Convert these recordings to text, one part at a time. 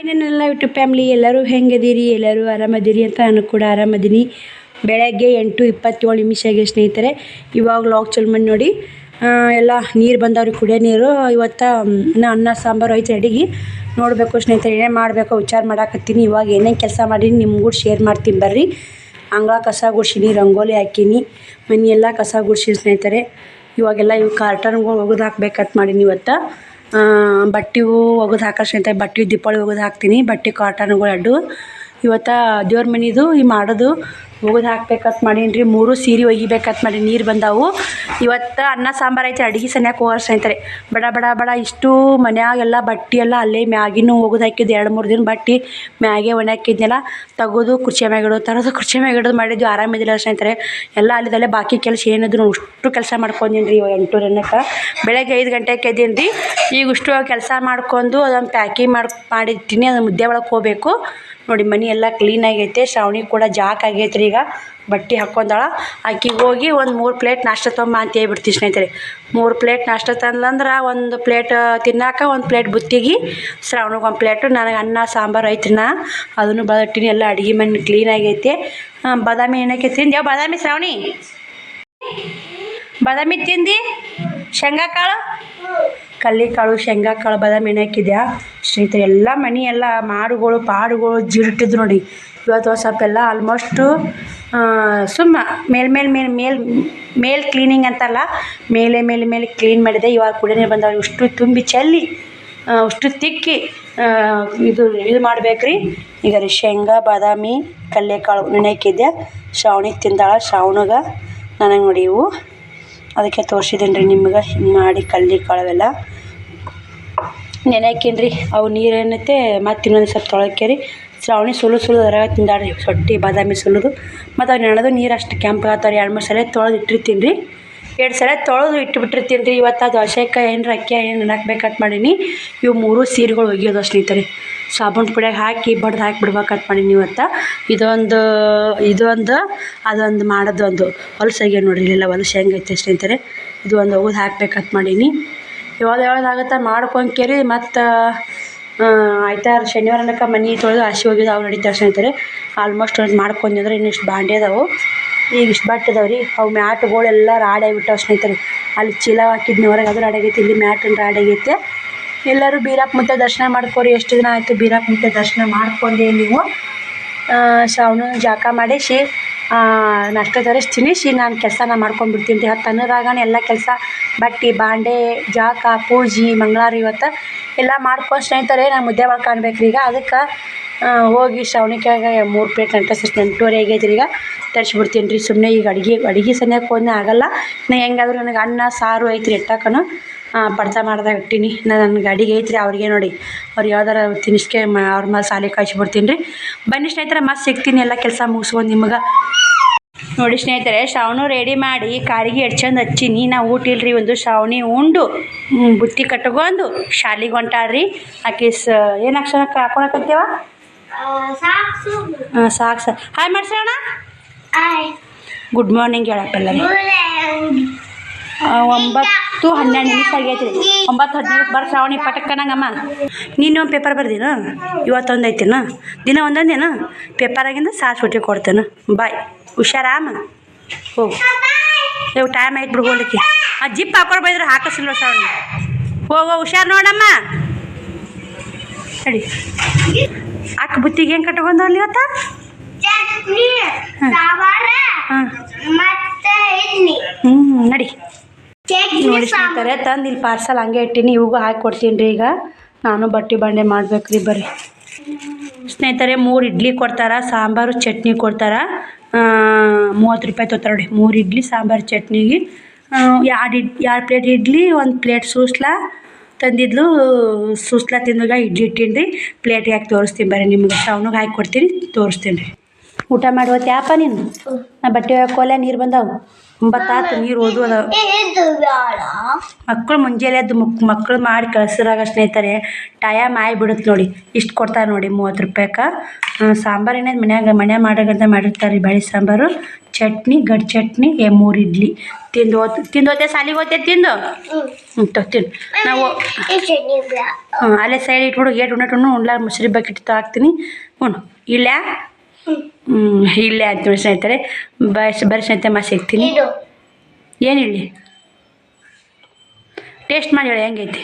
ಏನೇನೆಲ್ಲ YouTube family ಎಲ್ಲರೂ ಹೆಂಗದೀರಿ ಎಲ್ಲರೂ ಆರಾಮದಿರಿ ಅಂತ ನಾನು ಕೂಡ ಆರಾಮದೀನಿ. ಬೆಳಗ್ಗೆ ಎಂಟು ಇಪ್ಪತ್ತೇಳು ನಿಮಿಷ ಆಗಿ ಸ್ನೇಹಿತರೆ, ಇವಾಗ ಲಾಗ್ ಚಲ್ ನೋಡಿ. ಎಲ್ಲ ನೀರು ಬಂದವ್ರಿ ಕುಡಿಯೋ ನೀರು. ಇವತ್ತು ನಾ ಅನ್ನ, ಸಾಂಬಾರು ಐತೆ ಅಡಿಗೆ. ನೋಡಬೇಕು ಸ್ನೇಹಿತರೆ ಏನೇ ಮಾಡಬೇಕು ವಿಚಾರ ಮಾಡಾಕತ್ತೀನಿ. ಇವಾಗ ಏನೇನು ಕೆಲಸ ಮಾಡೀನಿ ನಿಮ್ಗೂ ಶೇರ್ ಮಾಡ್ತೀನಿ ಬರ್ರಿ. ಅಂಗಳ, ಕಸ ಗುಡ್ಸೀನಿ, ರಂಗೋಲಿ ಹಾಕೀನಿ. ಮನೆಯೆಲ್ಲ ಕಸ ಗುಡ್ಸಿ ಸ್ನೇಹಿತರೆ. ಇವಾಗೆಲ್ಲ ಇವು ಕಾರ್ಟನ್ಗಳು ಒಗೆದು ಹಾಕ್ಬೇಕಂತ ಮಾಡೀನಿ ಇವತ್ತು. ಬಟ್ಟೆವು ಒಗೆದು ಅಂತ ಬಟ್ಟೆ ದೀಪಾವಳಿ ಒಗೆದು ಹಾಕ್ತೀನಿ. ಬಟ್ಟೆ ಕಾಟನ್ಗಳು ಅಡ್ಡು ಇವತ್ತು ದೇವ್ರ ಮನೆದು ಈ ಮಾಡೋದು. ಒಗೆದು ಹಾಕ್ಬೇಕಂತ ಮಾಡೀನಿ ರೀ ಮೂರು ಸೀರೆ ಒಗಿಬೇಕಂತ ಮಾಡಿ ನೀರು ಬಂದಾವು. ಇವತ್ತು ಅನ್ನ ಸಾಂಬಾರು ಐತೆ. ಅಡುಗೆ ಸನ್ಯಾಕ ಅಂತಾರೆ. ಬಡ ಬಡ ಬಡ ಇಷ್ಟು ಮನ್ಯಾಗೆಲ್ಲ ಬಟ್ಟೆ ಎಲ್ಲ ಅಲ್ಲೇ ಮ್ಯಾಗಿನೂ ಒಗೆದು ಹಾಕಿದ್ದು ಎರಡು ಮೂರು ದಿನ ಬಟ್ಟೆ ಮ್ಯಾಗೆ ಒಣ ಹಾಕಿದ್ನೆಲ್ಲ, ತೆಗೆದು ಕುರ್ಚಿ ಮ್ಯಾಗ ಇಡೋದು ತರೋದು ಕುರ್ಚಿ ಮ್ಯಾಗ ಇಡೋದು ಮಾಡಿದ್ವಿ. ಆರಾಮಿದ್ದಿಲ್ಲ ಸ್ನೇಹಿತರೆ ಎಲ್ಲ ಅಲ್ಲಿದಲ್ಲೇ ಬಾಕಿ ಕೆಲಸ ಏನಿದ್ರು ಅಷ್ಟು ಕೆಲಸ ಮಾಡ್ಕೊಂಡೀನಿ ರೀ ಎಂಟು ಅನ್ನಕ್ಕೆ. ಬೆಳಗ್ಗೆ ಐದು ಗಂಟೆಗೆ ಎದ್ದೀನಿ ರೀ ಈಗ ಇಷ್ಟು ಕೆಲಸ ಮಾಡ್ಕೊಂಡು ಅದನ್ನು ಪ್ಯಾಕಿಂಗ್ ಮಾಡಿ ಮಾಡಿಟ್ಟಿನಿ ಅದು ಮುದ್ದೆ ಒಳಗೆ ಹೋಗ್ಬೇಕು. ನೋಡಿ, ಮನೆ ಎಲ್ಲ ಕ್ಲೀನ್ ಆಗೈತೆ. ಶ್ರಾವಣಿ ಕೂಡ ಜಾಕ್ ಆಗೈತೆ ಈಗ. ಬಟ್ಟೆ ಹಾಕ್ಕೊಂಡಾಳ. ಆಕಿಗೆ ಹೋಗಿ ಒಂದು ಮೂರು ಪ್ಲೇಟ್ ನಾಷ್ಟ ತೊಂಬ ಅಂತ ಹೇಳ್ಬಿಡ್ತೀವಿ ಸ್ನೇಹಿತರೆ. ಮೂರು ಪ್ಲೇಟ್ ನಾಷ್ಟ ತಂದ್ಲಂದ್ರೆ ಒಂದು ಪ್ಲೇಟ್ ತಿನ್ನಾಕ ಒಂದು ಪ್ಲೇಟ್ ಬುತ್ತಿಗೆ, ಶ್ರಾವಣಿಗೆ ಒಂದು ಪ್ಲೇಟು ನನಗೆ ಅನ್ನ, ಸಾಂಬಾರು ಐತ್ರಿ ನಾ ಅದನ್ನು ಬದಟ್ಟಿನಿ. ಎಲ್ಲ ಅಡುಗೆ ಮನೆ ಕ್ಲೀನ್ ಆಗೈತೆ. ಬಾದಾಮಿ ಏನಕ್ಕೆ ಯಾವ ಬಾದಾಮಿ ಶ್ರಾವಣಿ. ಬಾದಾಮಿ ತಿಂದು? ಶೇಂಗಾ ಕಲ್ಲಿ ಕಾಳು ಶೇಂಗಾ ಕಾಳು ಬಾದಾಮಿ ಎಣ್ಣೆ ಹಾಕಿದ್ಯಾ? ಸ್ನೇಹಿತರೆ, ಎಲ್ಲ ಮನೆ, ಎಲ್ಲ ಮಾಡುಗಳು ಪಾಡುಗಳು ಜಿರಟಿದ್ದು ನೋಡಿ. ಇವತ್ತು ಸ್ವಲ್ಪ ಎಲ್ಲ ಆಲ್ಮೋಸ್ಟು ಸುಮ್ಮ ಮೇಲ್ ಮೇಲ್ ಮೇಲ್ ಮೇಲ್ ಮೇಲ್ ಕ್ಲೀನಿಂಗ್ ಅಂತಲ್ಲ, ಮೇಲೆ ಮೇಲೆ ಮೇಲೆ ಕ್ಲೀನ್ ಮಾಡಿದೆ. ಇವಾಗ ಕುಡಿನೇ ಬಂದವ್ರು ಇಷ್ಟು ತುಂಬಿ ಚೆಲ್ಲಿ ಅಷ್ಟು ತಿಕ್ಕಿ ಇದು ಇದು ಮಾಡ್ಬೇಕ್ರಿ. ಈಗ ರೀ ಶೇಂಗಾ, ಬಾದಾಮಿ, ಕಲ್ಲೆಕಾಳು ನೆನೆ ಹಾಕಿದ್ದೆ ಶ್ರಾವಣಿಗೆ ತಿಂದಾಳ, ಶ್ರಾವಣಗ. ನನಗೆ ನೋಡಿ ಇವು. ಅದಕ್ಕೆ ತೋರಿಸಿದ್ದೀನಿ ರೀ ನಿಮ್ಗೆ. ಹಿಂಗೆ ಮಾಡಿ ಕಲ್ಲಿ ಕಾಳವೆಲ್ಲ. ನೆನೆ ರೀ ಅವು ನೀರು ಏನೈತೆ ಮತ್ತು ಇನ್ನೊಂದು ಸ್ವಲ್ಪ ರೀ ಶ್ರಾವಣಿ ಸುಲು ಸುಲು ಅದ್ರಾಗ ತಿಂದಾಡ್ರಿ ಸೊಟ್ಟಿ ಬಾದಾಮಿ ಸುಲಿದು ಮತ್ತು ಅವು ನೆನೆದು ನೀರು ಅಷ್ಟು ಕೆಂಪು ಆಗ್ತಾವ್ರಿ ಎರಡು ಮೂರು ಸಲ ತೊಳೆದು ಇಟ್ಟಿರ್ತೀನಿ ರೀ ಎರಡು ಸಲ ತೊಳೆದು ಇಟ್ಬಿಟ್ಟಿರ್ತೀನಿ ರೀ ಇವತ್ತು ಅದು ಹಸೆಕ ಏನು ಅಕ್ಕಿ ಏನು ಹಾಕ್ಬೇಕಂತ ಮಾಡೀನಿ. ಇವು ಮೂರು ಸೀರೆಗಳು ಒಗಿಯೋದು ಸ್ನೇಹಿತರೆ ಸಾಬೂನು ಪುಡಿಯಾಗ ಹಾಕಿ ಬಡ್ದು ಹಾಕಿ ಕಟ್ ಮಾಡೀನಿ ಇವತ್ತು. ಇದೊಂದು ಇದೊಂದು, ಅದೊಂದು ಮಾಡೋದು ಒಂದು ಹೊಲಸು ಆಗ್ಯಾವ ನೋಡ್ರಿ, ಇಲ್ಲೆಲ್ಲ ಹೊಲಸು ಹೆಂಗೈತೆ ಸ್ನೇಹಿತರೆ ಇದು ಒಂದು ಒಗೆದು ಹಾಕ್ಬೇಕಂತ ಮಾಡೀನಿ. ಯಾವ್ದು ಯಾವ್ದಾಗುತ್ತೆ ಮಾಡ್ಕೊಂಕೇರಿ ಮತ್ತು ಆಯ್ತಾರ ಶನಿವಾರ ಅನಕ ಮನೆ ತೊಳೆದು ಹಸಿ ಹೋಗಿದ್ದು ಅವು ನಡೀತಾರೆ ಸ್ನೇಹಿತರೆ ಆಲ್ಮೋಸ್ಟ್ ಒಂದು ಮಾಡ್ಕೊಂಡ್ರೆ ಇನ್ನು ಇಷ್ಟು ಬಾಂಡೆ ಅದಾವು. ಈಗ ಇಷ್ಟು ರೀ ಅವು ಮ್ಯಾಟ್ಗಳೆಲ್ಲ ರಾಡಿ ಆಗಿಬಿಟ್ಟಾವೆ ಸ್ನೇಹಿತರೆ. ಅಲ್ಲಿ ಚೀಲ ಹಾಕಿದ್ನಿ ಹೊರಗೆ ಅದು ರಾಡಾಗೈತಿ ಇಲ್ಲಿ ಮ್ಯಾಟನ್ನು ರಾಡ್ ಆಗೈತೆ. ಎಲ್ಲರೂ ಬೀರಪ್ಪ ಮುಂತೆ ದರ್ಶನ ಮಾಡ್ಕೊರಿ, ಎಷ್ಟು ದಿನ ಆಯಿತು ಬೀರಪ್ಪ ಮುಂತೆ ದರ್ಶನ ಮಾಡ್ಕೊಂಡೆ ನೀವು. ಶ್ರಾವಣ ಜಾಕ ಮಾಡಿಸಿ ನಾಷ್ಟ ತರಿಸ್ತೀನಿ. ಸಿ ನಾನು ಕೆಲಸ ನಾ ಮಾಡ್ಕೊಂಡ್ಬಿಡ್ತೀನಿ ರೀ ಹತ್ತು ಅನ್ನೋದಾಗನೇ ಎಲ್ಲ ಕೆಲಸ, ಬಟ್ಟೆ, ಬಾಂಡೆ, ಜಾಕ, ಪೂಜೆ, ಮಂಗಳಾರ ಇವತ್ತು. ಎಲ್ಲ ಮಾಡ್ಕೊಂಡು ಸ್ನೇಹಿತರೆ, ನಾನು ಮುದ್ದೆ ಮಾಡ್ಕೊಳ್ಬೇಕು ಈಗ ಅದಕ್ಕೆ ಹೋಗಿ ಶ್ರಾವಣಿಕಾಗ ಮೂರು ಪ್ಲೇಟ್ ಅಂಟಸಿರ್ತೀನಿ ಎಂಟೂವರೆ ಆಗೈತೆ ರೀ ಈಗ. ತರಿಸ್ಬಿಡ್ತೀನಿ ರೀ ಸುಮ್ಮನೆ ಈಗ ಅಡುಗೆ ಅಡುಗೆ ಸನ್ಯಾಕ ಹೋದ್ನೆ ಆಗಲ್ಲ. ನಾ ಹೆಂಗಾದ್ರೂ ನನಗೆ ಅನ್ನ, ಸಾರು ಐತ್ರಿ ಇಟ್ಟಾಕನು. ಪಡ್ತ ಮಾಡ್ದಾಗ ಇಟ್ಟೀನಿ. ನಾನು ನನ್ನ ಅಡಿಗೆ ಐತ್ರಿ ಅವ್ರಿಗೆ ನೋಡಿ. ಅವ್ರು ಯಾವ್ದಾರ ತಿನ್ನಿಸ್ಕೆ ಅವ್ರ ಮೇಲೆ ಸಾಲಿ ಕಳಿಸ್ಬಿಡ್ತೀನಿ ರೀ. ಬನ್ನಿ ಸ್ನೇಹಿತರೆ, ಮತ್ತೆ ಸಿಗ್ತೀನಿ ಎಲ್ಲ ಕೆಲಸ ಮುಗಿಸ್ಕೊಂಡು ನಿಮಗೆ. ನೋಡಿ ಸ್ನೇಹಿತರೆ, ಶ್ರಾವಣ ರೆಡಿ ಮಾಡಿ ಕಾರಿಗೆ ಎಷ್ಟು ಚಂದ ಹಚ್ಚೀನಿ. ನಾ ಊಟ ಇಲ್ರಿ, ಒಂದು ಶ್ರಾವಣಿ ಉಂಡು. ಬುತ್ತಿ ಕಟ್ಕೊಂಡು ಶಾಲಿಗೆ ಹೊಂಟಾಡ್ರಿ ಆಕೆ ಸ ಏನು ಅಕ್ಷರ ಹಾಕೊಳಕತ್ತೇವ? ಸಾಕ್ಸು. ಸಾಕು ಸರ್ ಹಾಯ್ ಮಾಡ್ಸೋಣ ಗುಡ್ ಮಾರ್ನಿಂಗ್ ಹೇಳಪ್ಪಲ್ಲ ಒಂಬತ್ತು ಹನ್ನೆರಡು ನಿಮಿಷ ಆಗೈತೆ ರೀ ಒಂಬತ್ತು ಹದಿನೈದು ಬರ್ ಶ್ರಾವಣಿ ಪಟಕ್ಕನಂಗಮ್ಮ ನೀನು ಒಂದು ಪೇಪರ್ ಬರ್ದಿನ? ಇವತ್ತೊಂದು ಐತಿನ ದಿನ ಒಂದೊಂದೇನು? ಪೇಪರಾಗಿಂದ ಸಾಸ್ ಹುಟ್ಟಿ ಕೊಡ್ತೇನೆ. ಬಾಯ್ ಹುಷಾರಾಮ? ಹೋಗು ಏ ಟೈಮ್ ಆಯ್ತು ಬಿಡು ಹೋಗ್ಲಿಕ್ಕೆ. ಆ ಜಿಪ್ ಹಾಕೊಂಡು ಬೈದ್ರೆ ಹಾಕಿಸಿಲ್ವ ಶ್ರಾವಣಿ? ಹೋಗೋ ಹುಷಾರು ನೋಡಮ್ಮ. ನಡಿ ಅಕ್ಕ ಬುತ್ತಿಗೆ ಹೆಂಗೆ ಕಟ್ಕೊಂಡು ಅಲ್ಲಿ ಇವತ್ತ? ಹ್ಞೂ ನಡಿ. ನೋಡಿ ಸ್ನೇಹಿತರೆ ತಂದು ಇಲ್ಲಿ ಪಾರ್ಸಲ್ ಹಂಗೆ ಇಟ್ಟಿನಿ ಇವಾಗೂ ಹಾಕಿ ಕೊಡ್ತೀನಿ ರೀ ಈಗ. ನಾನು ಬಟ್ಟೆ ಬಂಡೆ ಮಾಡ್ಬೇಕು ರೀ ಬರ್ರಿ ಸ್ನೇಹಿತರೆ ಮೂರು ಇಡ್ಲಿ ಕೊಡ್ತಾರ ಸಾಂಬಾರು ಚಟ್ನಿ ಕೊಡ್ತಾರ. ಮೂವತ್ತು ರೂಪಾಯಿ ತೊಗೊತಾರೆ ನೋಡಿ ಮೂರು ಇಡ್ಲಿ ಸಾಂಬಾರು ಚಟ್ನಿಗೆ. ಎರಡು ಇಡ್ ಎರಡು ಪ್ಲೇಟ್ ಇಡ್ಲಿ ಒಂದು ಪ್ಲೇಟ್ ಸೂಸ್ಲಾ ತಂದಿದ್ಲು, ಸುಸ್ಲಾ ತಿಂದಾಗ ಇಡ್ಲಿ ಇಟ್ಟೀನಿ ರೀ ಪ್ಲೇಟಿಗೆ ಹಾಕಿ ತೋರಿಸ್ತೀನಿ ಬರ್ರಿ ನಿಮ್ಗೆ. ಸೌನಿಗೆ ಹಾಕಿ ಕೊಡ್ತೀನಿ, ತೋರಿಸ್ತೀನಿ ರೀ. ಊಟ ಯಾಪ ನೀನು? ನಾ ಬಟ್ಟೆ ಕೋಲೆ ನೀರು ಬಂದಾವು. ಒಂಬತ್ತಾತು ನೀರು ಓದು ಅದ ಇದು ಬೇಡ ಮಕ್ಕಳು ಮುಂಜಾನೆ ಎದ್ದು ಮಕ್ ಮಕ್ಕಳು ಮಾಡಿ ಕಳ್ಸಿರಾಗ ಸ್ನೇಹಿತರೆ, ಟಯಾಮ್ ಆಗಿಬಿಡುತ್ತೆ ನೋಡಿ. ಇಷ್ಟು ಕೊಡ್ತಾರೆ ನೋಡಿ ಮೂವತ್ತು ರೂಪಾಯ್ಗೆ ಸಾಂಬಾರು ಏನಾದ್ರು ಮನ್ಯಾಗ ಮನೆ ಮಾಡೋಕ್ಕಂತ ಮಾಡಿರ್ತಾರೆ ಬೇಳೆ ಸಾಂಬಾರು. ಚಟ್ನಿ, ಗಡ್ ಚಟ್ನಿ ಮೂರು ಇಡ್ಲಿ. ತಿಂದು ತಿಂದು ಹೋತೆ ಸಾಲಿಗೆ ಹೋತೆ ತಿಂದು? ಹ್ಞೂ ತಿನ್ನು ನಾವು ಹ್ಞೂ ಅಲ್ಲೇ ಸೈಡ್ ಇಟ್ಬಿಡು ಏಟ್ ಉಣ್ಣಟ್ ಉಣ್ಣು ಮೊಸರಿ ಬಕೆಟ್ ಹಾಕ್ತೀನಿ. ಹ್ಞೂ ಇಲ್ಲ ಹ್ಞೂ ಇಲ್ಲೇ ಅಂತ ಸ್ನೇಹಿತರೆ. ಬಸ್ ಬರೀ ಸ್ನೇಹಿತರೆ ಮಾ ಸಿಗ್ತೀನಿ ಏನು ಹೇಳಿ ಟೇಸ್ಟ್ ಮಾಡಿ ಹೇಳಿ ಹೆಂಗೈತಿ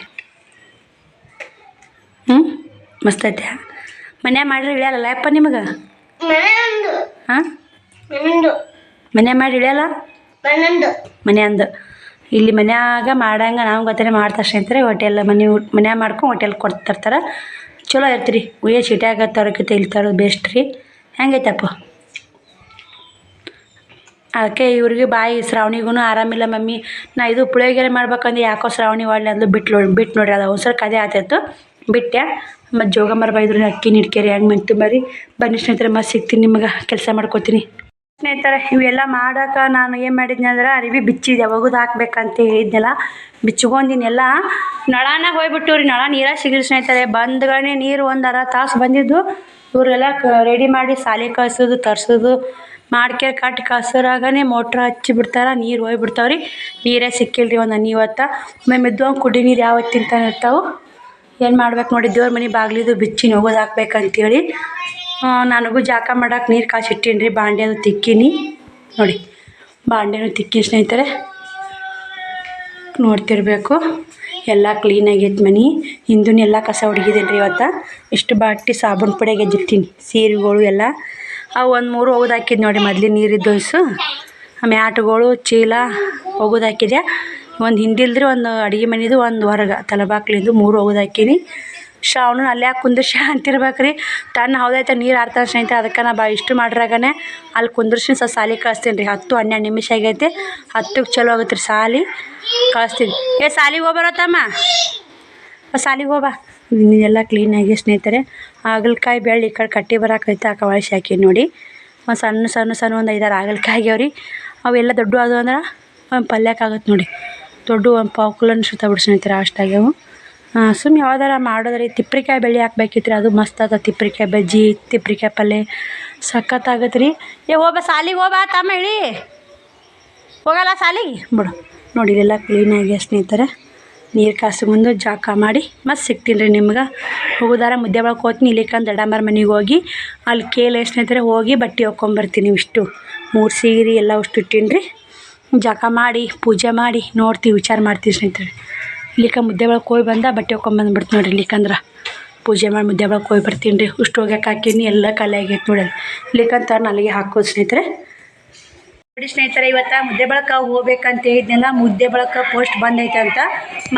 ಹ್ಞೂ ಮಸ್ತ್ ಐತೆ ಮನ್ಯಾಗ ಮಾಡಿರಿ ಇಳಿಯಲ್ಲ ಯಪ್ಪ ನಿಮಗೆ? ಹಾಂ? ಮನೆ ಮನ್ಯಾಗ ಮಾಡಿ ಇಳಿಯಲ್ಲ ಮನೆ ಅಂದು ಇಲ್ಲಿ ಮನ್ಯಾಗ ಮಾಡಂಗ ನಾವು ಗೊತ್ತೇ ಮಾಡ್ತಾರೆ ಅಂತಾರೆ. ಹೋಟೆಲ್ ಮನೆ ಮನ್ಯಾಗ ಮಾಡ್ಕೊಂಡು ಹೋಟೆಲ್ ಕೊಡ್ತಿರ್ತಾರೆ. ಚಲೋ ಇರ್ತೀರಿ. ಉಯ್ಯ ಚೀಟ್ಯಾಗ ತರೋಕ್ಕಿಂತ ಇಲ್ಲಿ ತರೋದು ಬೆಸ್ಟ್ ರೀ. ಹೆಂಗೈತಪ್ಪ? ಅದಕ್ಕೆ ಇವ್ರಿಗೆ ಬಾಯಿ ಶ್ರಾವಣಿಗೂ ಆರಾಮಿಲ್ಲ ಮಮ್ಮಿ. ನಾ ಇದು ಪುಳಿಯೋಗರೆ ಮಾಡ್ಬೇಕಂದ್ರೆ ಯಾಕೋ ಶ್ರಾವಣಿ ಒಳ್ಳೆ ಅಂದ್ಲು ಬಿಟ್ಟು ಬಿಟ್ಟು ನೋಡ್ರಿ. ಅದು ಒಂದ್ಸಲ ಕದೆ ಆತಿತ್ತು ಬಿಟ್ಟೆ. ಮತ್ತು ಜೋಗಮ್ಮರ ಬೈದ್ರು ಅಕ್ಕಿ ನಿಡ್ಕೇರಿ. ಹೆಂಗೆ ಮೆಂತು ಬರೀ ಬನ್ನಿ ಸ್ನೇಹಿತರೆ, ಮತ್ತೆ ಸಿಗ್ತೀನಿ ನಿಮಗೆ. ಕೆಲಸ ಮಾಡ್ಕೋತೀನಿ. ಸ್ನೇಹಿತರೆ, ಇವೆಲ್ಲ ಮಾಡೋಕೆ ನಾನು ಏನು ಮಾಡಿದ್ನಿ ಅಂದ್ರೆ ಅರಿವಿ ಬಿಚ್ಚಿದೆ. ಒಗದು ಹಾಕ್ಬೇಕಂತ ಹೇಳಿದ್ನಲ್ಲ ಬಿಚ್ಕೊಂಡಿನೆಲ್ಲ ನಳಾನ ಹೋಗ್ಬಿಟ್ಟು ರೀ ನಳ ನೀರಾಗ ಸಿಗಲಿ ಸ್ನೇಹಿತರೆ. ಬಂದ್ಗಳೇ ನೀರು ಒಂದು ಅರ ತಾಸು ಬಂದಿದ್ದು ಇವರೆಲ್ಲ ರೆಡಿ ಮಾಡಿ ಸಾಲಿ ಕಳ್ಸೋದು, ತರ್ಸೋದು, ಮಾಡ್ಕೆ ಕಟ್ಟಿ ಕಳ್ಸೋರಾಗನೇ ಮೋಟ್ರ್ ಹಚ್ಚಿ ಬಿಡ್ತಾರೆ, ನೀರು ಹೋಗ್ಬಿಡ್ತಾವೆ ರೀ ನೀರೇ ರೀ ಒಂದು ಹನಿ ಒಮ್ಮೆ ಕುಡಿ ನೀರು ಯಾವತ್ತಿನ ತನಕ ಇರ್ತಾವೆ. ಏನು ಮಾಡ್ಬೇಕು ನೋಡಿ, ದೇವ್ರ ಮನೆ ಬಾಗ್ಲಿದು ಬಿಚ್ಚಿ ಹೋಗೋದು ಹಾಕ್ಬೇಕಂತೇಳಿ. ನನಗೂ ಜಾಕ ಮಾಡಕ್ಕೆ ನೀರು ಕಾಸಿಟ್ಟೀನಿ ರೀ ಬಾಂಡೆ ಅದು ತಿಕ್ಕೀನಿ. ನೋಡಿ, ಬಾಂಡೆನು ತಿಕ್ಕಿ ಸ್ನೇಹಿತರೆ, ನೋಡ್ತಿರ್ಬೇಕು. ಎಲ್ಲ ಕ್ಲೀನ್ ಆಗೈತೆ ಮನೆ. ಹಿಂದೂ ಎಲ್ಲ ಕಸ ಹೊಡ್ಗಿದ್ದೀನಿ ರೀ ಇವತ್ತು. ಇಷ್ಟು ಬಾಟಿ ಸಾಬೂನು ಪುಡಿಯಾಗ ಎದ್ದಿರ್ತೀನಿ ಸೀರೆಗಳು ಎಲ್ಲ. ಅವು ಒಂದು ಮೂರು ಒಗ್ದು ಹಾಕಿದ್ ನೋಡಿ ನೀರು ನೀರಿದ್ದು ದೋಸು ಮ್ಯಾಟ್ಗಳು ಚೀಲ ಒಗ್ದು ಹಾಕಿದೆ ಒಂದು ಹಿಂದಿಲ್ದ್ರೆ, ಒಂದು ಅಡುಗೆ ಮನೆದು ಒಂದು ಹೊರಗೆ, ತಲಬಾಕ್ಲಿಂದು ಮೂರು ಒಗ್ದು ಹಾಕೀನಿ. ಶ್ರಾವಣ ಅಲ್ಲೇ ಕುಂದಿರ್ಸಿ ಅಂತಿರ್ಬೇಕು ರೀ ತನ್ನ ಹೌದೈತೆ ನೀರು ಆಡ್ತಾನೆ ಸ್ನೇಹಿತರೆ, ಅದಕ್ಕೆ ನಾ ಬಾ ಇಷ್ಟು ಮಾಡ್ರಾಗನೆ. ಅಲ್ಲಿ ಕುಂದಿರ್ಸಿ ಸ್ವಲ್ಪ ಸಾಲಿ ಕಳಿಸ್ತೀನಿ ರೀ. ಹತ್ತು, ಹನ್ನೆರಡು ನಿಮಿಷ ಆಗೈತೆ. ಹತ್ತಕ್ಕೆ ಚಲೋ ಆಗುತ್ತೆ ರೀ ಸಾಲಿ. ಕಳಿಸ್ತೀನಿ. ಏ, ಸಾಲಿಗೆ ಹೋಗ್ಬರತ್ತಮ್ಮ ಸಾಲಿಗೆ ಹೋಗ್ಬಾ ಎಲ್ಲ ಕ್ಲೀನಾಗಿ ಸ್ನೇಹಿತರೆ. ಹಾಗಲಕಾಯಿ ಬೆಳ್ಳಿ ಈ ಕಡೆ ಕಟ್ಟಿ ಬರೋಕೈತೆ ಆ ಕವಳಿಸಿ ಹಾಕಿ ನೋಡಿ. ಒಂದು ಸಣ್ಣ ಸಣ್ಣ ಸಣ್ಣ ಒಂದು ಐದಾರು ಹಾಗಲ್ಕಾಯಿ ರೀ. ಅವೆಲ್ಲ ದೊಡ್ಡ ಆದವು ಅಂದ್ರೆ ಒಂದು ಪಲ್ಯಕ್ಕಾಗತ್ತೆ ನೋಡಿ. ದೊಡ್ಡ ಒಂದು ಪಾವು ಕಿಲೋ ಅನ್ಸುತ್ತೆ ಬಿಡು ಸ್ನೇಹಿತರೆ ಅಷ್ಟಾಗ್ಯಾವು ಸುಮ್ಮನೆ ಯಾವ್ದಾರ ಮಾಡೋದ್ರಿ ತಿಪ್ರಿಕಾಯಿ ಬೆಳೆ ಹಾಕ್ಬೇಕಿತ್ರಿ ಅದು ಮಸ್ತ್ ಅದ ತಿಪ್ರಿಕಾಯಿ ಬಜ್ಜಿ, ತಿಪ್ರಿಕಾಯಿ ಪಲ್ಲೆ. ಸಖತ್ತಾಗತ್ತೆ ರೀ. ಏ ಹೋಗ ಸಾಲಿಗೆ ಹೋಗ್ಬಾ, ತಮ್ಮ ಹೇಳಿ ಹೋಗಲ್ಲ ಸಾಲಿಗೆ? ಬಿಡು. ನೋಡಿ ಇದೆಲ್ಲ ಕ್ಲೀನಾಗಿ ಸ್ನೇಹಿತರೆ ನೀರು ಕಾಸು ಮುಂದೆ ಜಾಕ ಮಾಡಿ ಮಸ್ತ್ ಸಿಗ್ತೀನಿ ರೀ ನಿಮ್ಗೆ. ಹೋಗೋದಾರ ಮುದ್ದೆ ಒಳಗೆ ಹೋಗ್ತೀನಿ ಇಲ್ಲಿಕಂದು ದಡಂಬರ ಮನೆಗೆ ಹೋಗಿ. ಅಲ್ಲಿ ಕೇಳಿ ಸ್ನೇಹಿತರೆ ಹೋಗಿ ಬಟ್ಟೆ ಹೊಕ್ಕೊಂಬರ್ತೀನಿ ಇಷ್ಟು. ಮೂರು ಸೀರೆ ಎಲ್ಲ ಅಷ್ಟು ಇಟ್ಟೀನಿ ರೀ ಜಾಕ ಮಾಡಿ, ಪೂಜೆ ಮಾಡಿ, ನೋಡ್ತೀವಿ, ವಿಚಾರ ಮಾಡ್ತೀವಿ ಸ್ನೇಹಿತರೆ. ಇಲ್ಲಿಕ ಮುದ್ದೆ ಒಳಗೆ ಹೋಗಿ ಬಂದ ಬಟ್ಟೆ ಹೊಕ್ಕೊಂಬಂದ್ಬಿಡ್ತೀನಿ ನೋಡಿರಿ ಇಲ್ಲಿಕಂದ್ರೆ ಪೂಜೆ ಮಾಡಿ ಮುದ್ದೆ ಒಳಗೆ ಹೋಗಿ ಬರ್ತೀನಿ ರೀ. ಉಷ್ಟು ಹೋಗ್ಯಾಕೆ ಹಾಕೀನಿ, ಎಲ್ಲ ಖಾಲಿ ಆಗೈತೆ ನೋಡಿ ಇಲ್ಲಿಕಂತ ನಾಲಿಗೆ ಹಾಕೋದು ಸ್ನೇಹಿತರೆ. ನೋಡಿ ಸ್ನೇಹಿತರೆ, ಇವತ್ತು ಮುದ್ದೆ ಬಳಕ ಹೋಗ್ಬೇಕಂತ ಹೇಳಿದ್ನಲ್ಲ, ಮುದ್ದೆ ಬಳಕ ಪೋಸ್ಟ್ ಬಂದೈತೆ ಅಂತ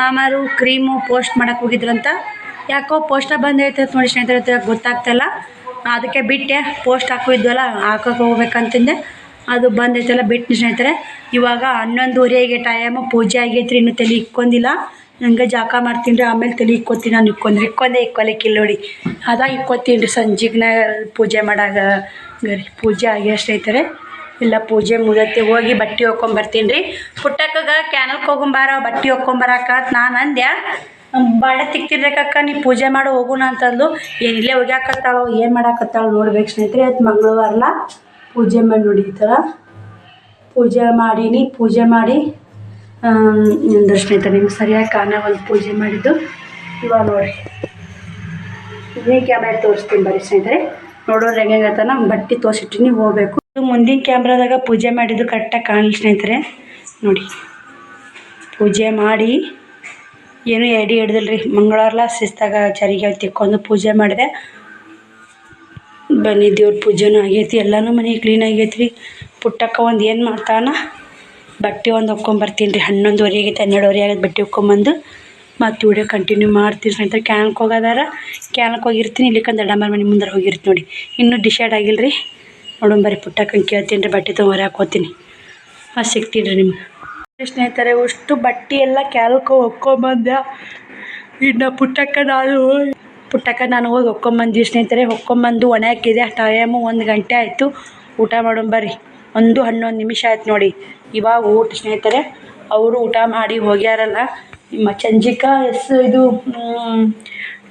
ಮಾಮಾರು ಕ್ರೀಮು ಪೋಸ್ಟ್ ಮಾಡಕ್ಕೆ ಹೋಗಿದ್ರಂತ. ಯಾಕೋ ಪೋಸ್ಟ ಬಂದೈತೆ ಅಂತ ನೋಡಿ ಸ್ನೇಹಿತರೆ ಗೊತ್ತಾಗ್ತಲ್ಲ. ಅದಕ್ಕೆ ಬಿಟ್ಟೆ, ಪೋಸ್ಟ್ ಹಾಕಿದ್ವಲ್ಲ ಹಾಕೋಕೆ ಹೋಗ್ಬೇಕಂತಂದೆ ಅದು ಬಂದೈತಲ್ಲ ಬಿಟ್ಟು ಸ್ನೇಹಿತರೆ. ಇವಾಗ ಹನ್ನೊಂದುವರೆಗೆ ಟೈಮು ಪೂಜೆ ಆಗೈತ್ರಿ, ಇನ್ನು ತಲೆ ಇಕ್ಕೊಂಡಿಲ್ಲ. ನಂಗೆ ಜಾಕ ಮಾಡ್ತೀನಿ ರೀ, ಆಮೇಲೆ ತಲೆ ಇಕ್ಕೊತೀನಿ ನಾನು ಇಕ್ಕೊಂಡ್ರಿ. ಇಕ್ಕೊಂದೇ ಇಕ್ಕೊಲಿಕ್ಕಿಲ್ಲ ನೋಡಿ. ಅದ ಇಕ್ಕೋತೀನಿ ರೀ ಸಂಜೆಗ್ನಾಗ ಪೂಜೆ ಮಾಡಾಗ. ಗರಿ, ಪೂಜೆ ಆಗಿ ಸ್ನೇಹಿತರೆ ಇಲ್ಲ ಪೂಜೆ ಮುಗತ್ತೆ ಹೋಗಿ ಬಟ್ಟೆ ಹೋಕೊಂಬರ್ತೀನಿ ರೀ. ಪುಟ್ಟಕ್ಕಗೆ ಕ್ಯಾನಲ್ಗೆ ಹೋಗೊಂಬಾರ ಬಟ್ಟೆ ಹೊಕ್ಕೊಂಬರಕ ಅಂತ ನಾನು ಅಂದೆ ಬಾಳೆ ತಿಕ್ತಿರ್ಬೇಕಕ್ಕ ನೀ ಪೂಜೆ ಮಾಡಿ, ಹೋಗೋಣ ಅಂತಂದು ಏನಿಲ್ಲೇ ಹೋಗ್ಯಾಕತ್ತಾಳೋ, ಏನು ಮಾಡಾಕತ್ತಾಳು ನೋಡ್ಬೇಕು ಸ್ನೇಹಿತರೆ ಅದು ಮಂಗಳವಾರಲ್ಲ ಪೂಜೆ ಮಾಡಿ ನೋಡಿ ಈ ಥರ ಪೂಜೆ ಮಾಡೀನಿ ಪೂಜೆ ಮಾಡಿ. ಅಂದ್ರೆ ಸ್ನೇಹಿತರೆ ನಿಮ್ಗೆ ಸರಿಯಾಗಿ ಒಂದು ಪೂಜೆ ಮಾಡಿದ್ದು. ಇವಾಗ ನೋಡಿ. ಇದನ್ನೇ ಕ್ಯಾಮ್ರಾ ತೋರಿಸ್ತೀನಿ ಬರೀ ಸ್ನೇಹಿತರೆ. ನೋಡೋರು ಹೆಂಗಾಗತ್ತಾನ ಬಟ್ಟೆ ತೋರಿಸಿಟ್ಟಿನಿ ಹೋಗ್ಬೇಕು. ಮುಂದಿನ ಕ್ಯಾಮ್ರಾದಾಗ ಪೂಜೆ ಮಾಡಿದ್ದು ಕರೆಕ್ಟಾಗಿ ಕಾಣಲಿ ಸ್ನೇಹಿತರೆ. ನೋಡಿ. ಪೂಜೆ ಮಾಡಿ. ಏನೂ ಎಡಿ ಹಿಡ್ದಿಲ್ರಿ. ಮಂಗಳವಾರಲ ಶಿಸ್ತಾಗ ಚರಿಗೆ ತಿಕ್ಕೊಂಡು ಪೂಜೆ ಮಾಡಿದೆ. ಬನ್ನಿ ದೇವ್ರ ಪೂಜೆನೂ ಆಗೈತಿ, ಎಲ್ಲನೂ ಮನೆ ಕ್ಲೀನ್ ಆಗೈತಿ ರೀ ಪುಟ್ಟಕ್ಕ ಒಂದು ಏನು ಮಾಡ್ತಾನ? ಬಟ್ಟೆ ಒಂದು ಹೊಕ್ಕೊಂಬರ್ತೀನಿ ರೀ. ಹನ್ನೊಂದುವರೆ ಆಗೈತೆ, ಹನ್ನೆರಡುವರೆ ಆಗೈತೆ ಬಟ್ಟೆ ಹೊಕ್ಕೊಂಬಂದು ಮತ್ತು ವಿಡಿಯೋ ಕಂಟಿನ್ಯೂ ಮಾಡ್ತೀನಿ ಸ್ನೇಹಿತರೆ. ಕ್ಯಾನ್ಕ್ ಹೋಗೋದಾರ? ಕ್ಯಾನ್ಕ್ ಹೋಗಿರ್ತೀನಿ. ಇಲ್ಲಿಕಂದು ದಡಂಬರ ಮನೆ ಮುಂದೆ ಹೋಗಿರ್ತೀನಿ ನೋಡಿ. ಇನ್ನೂ ಡಿಸೈಡ್ ಆಗಿಲ್ಲ ರೀ. ನೋಡೋಣ ಬರೀ ಪುಟ್ಟಕ್ಕಂಗೆ ಕೇಳ್ತೀನಿ ರೀ. ಬಟ್ಟೆ ತೊಗೊಂಡು ಹಾಕೋತೀನಿ ಮತ್ತು ಸಿಗ್ತೀನಿ ರೀ ನಿಮ್ಗೆ. ಸ್ನೇಹಿತರೆ, ಅಷ್ಟು ಬಟ್ಟೆ ಎಲ್ಲ ಕ್ಯಾಲ್ಕ ಹೊಕ್ಕೊಂಬಂದೆ ಇನ್ನು ಪುಟ್ಟಕ್ಕ ನಾನು ಪುಟ್ಟಕ್ಕ ನಾನು ಹೋಗಿ ಹೊಕ್ಕೊಂಬಂದ್ವಿ ಸ್ನೇಹಿತರೆ. ಹೊಕ್ಕೊಂಬಂದು ಒಣ ಹಾಕಿದೆ ಟೈಮು ಒಂದು ಗಂಟೆ ಆಯಿತು. ಊಟ ಮಾಡೋಣ ಬರ್ರಿ. ಒಂದು ಹನ್ನೊಂದು ನಿಮಿಷ ಆಯ್ತು ನೋಡಿ. ಇವಾಗ ಊಟ ಸ್ನೇಹಿತರೆ, ಅವರು ಊಟ ಮಾಡಿ ಹೋಗ್ಯಾರಲ್ಲ, ನಿಮ್ಮ ಚಂಜಿಕಾ ಎಸ್ ಇದು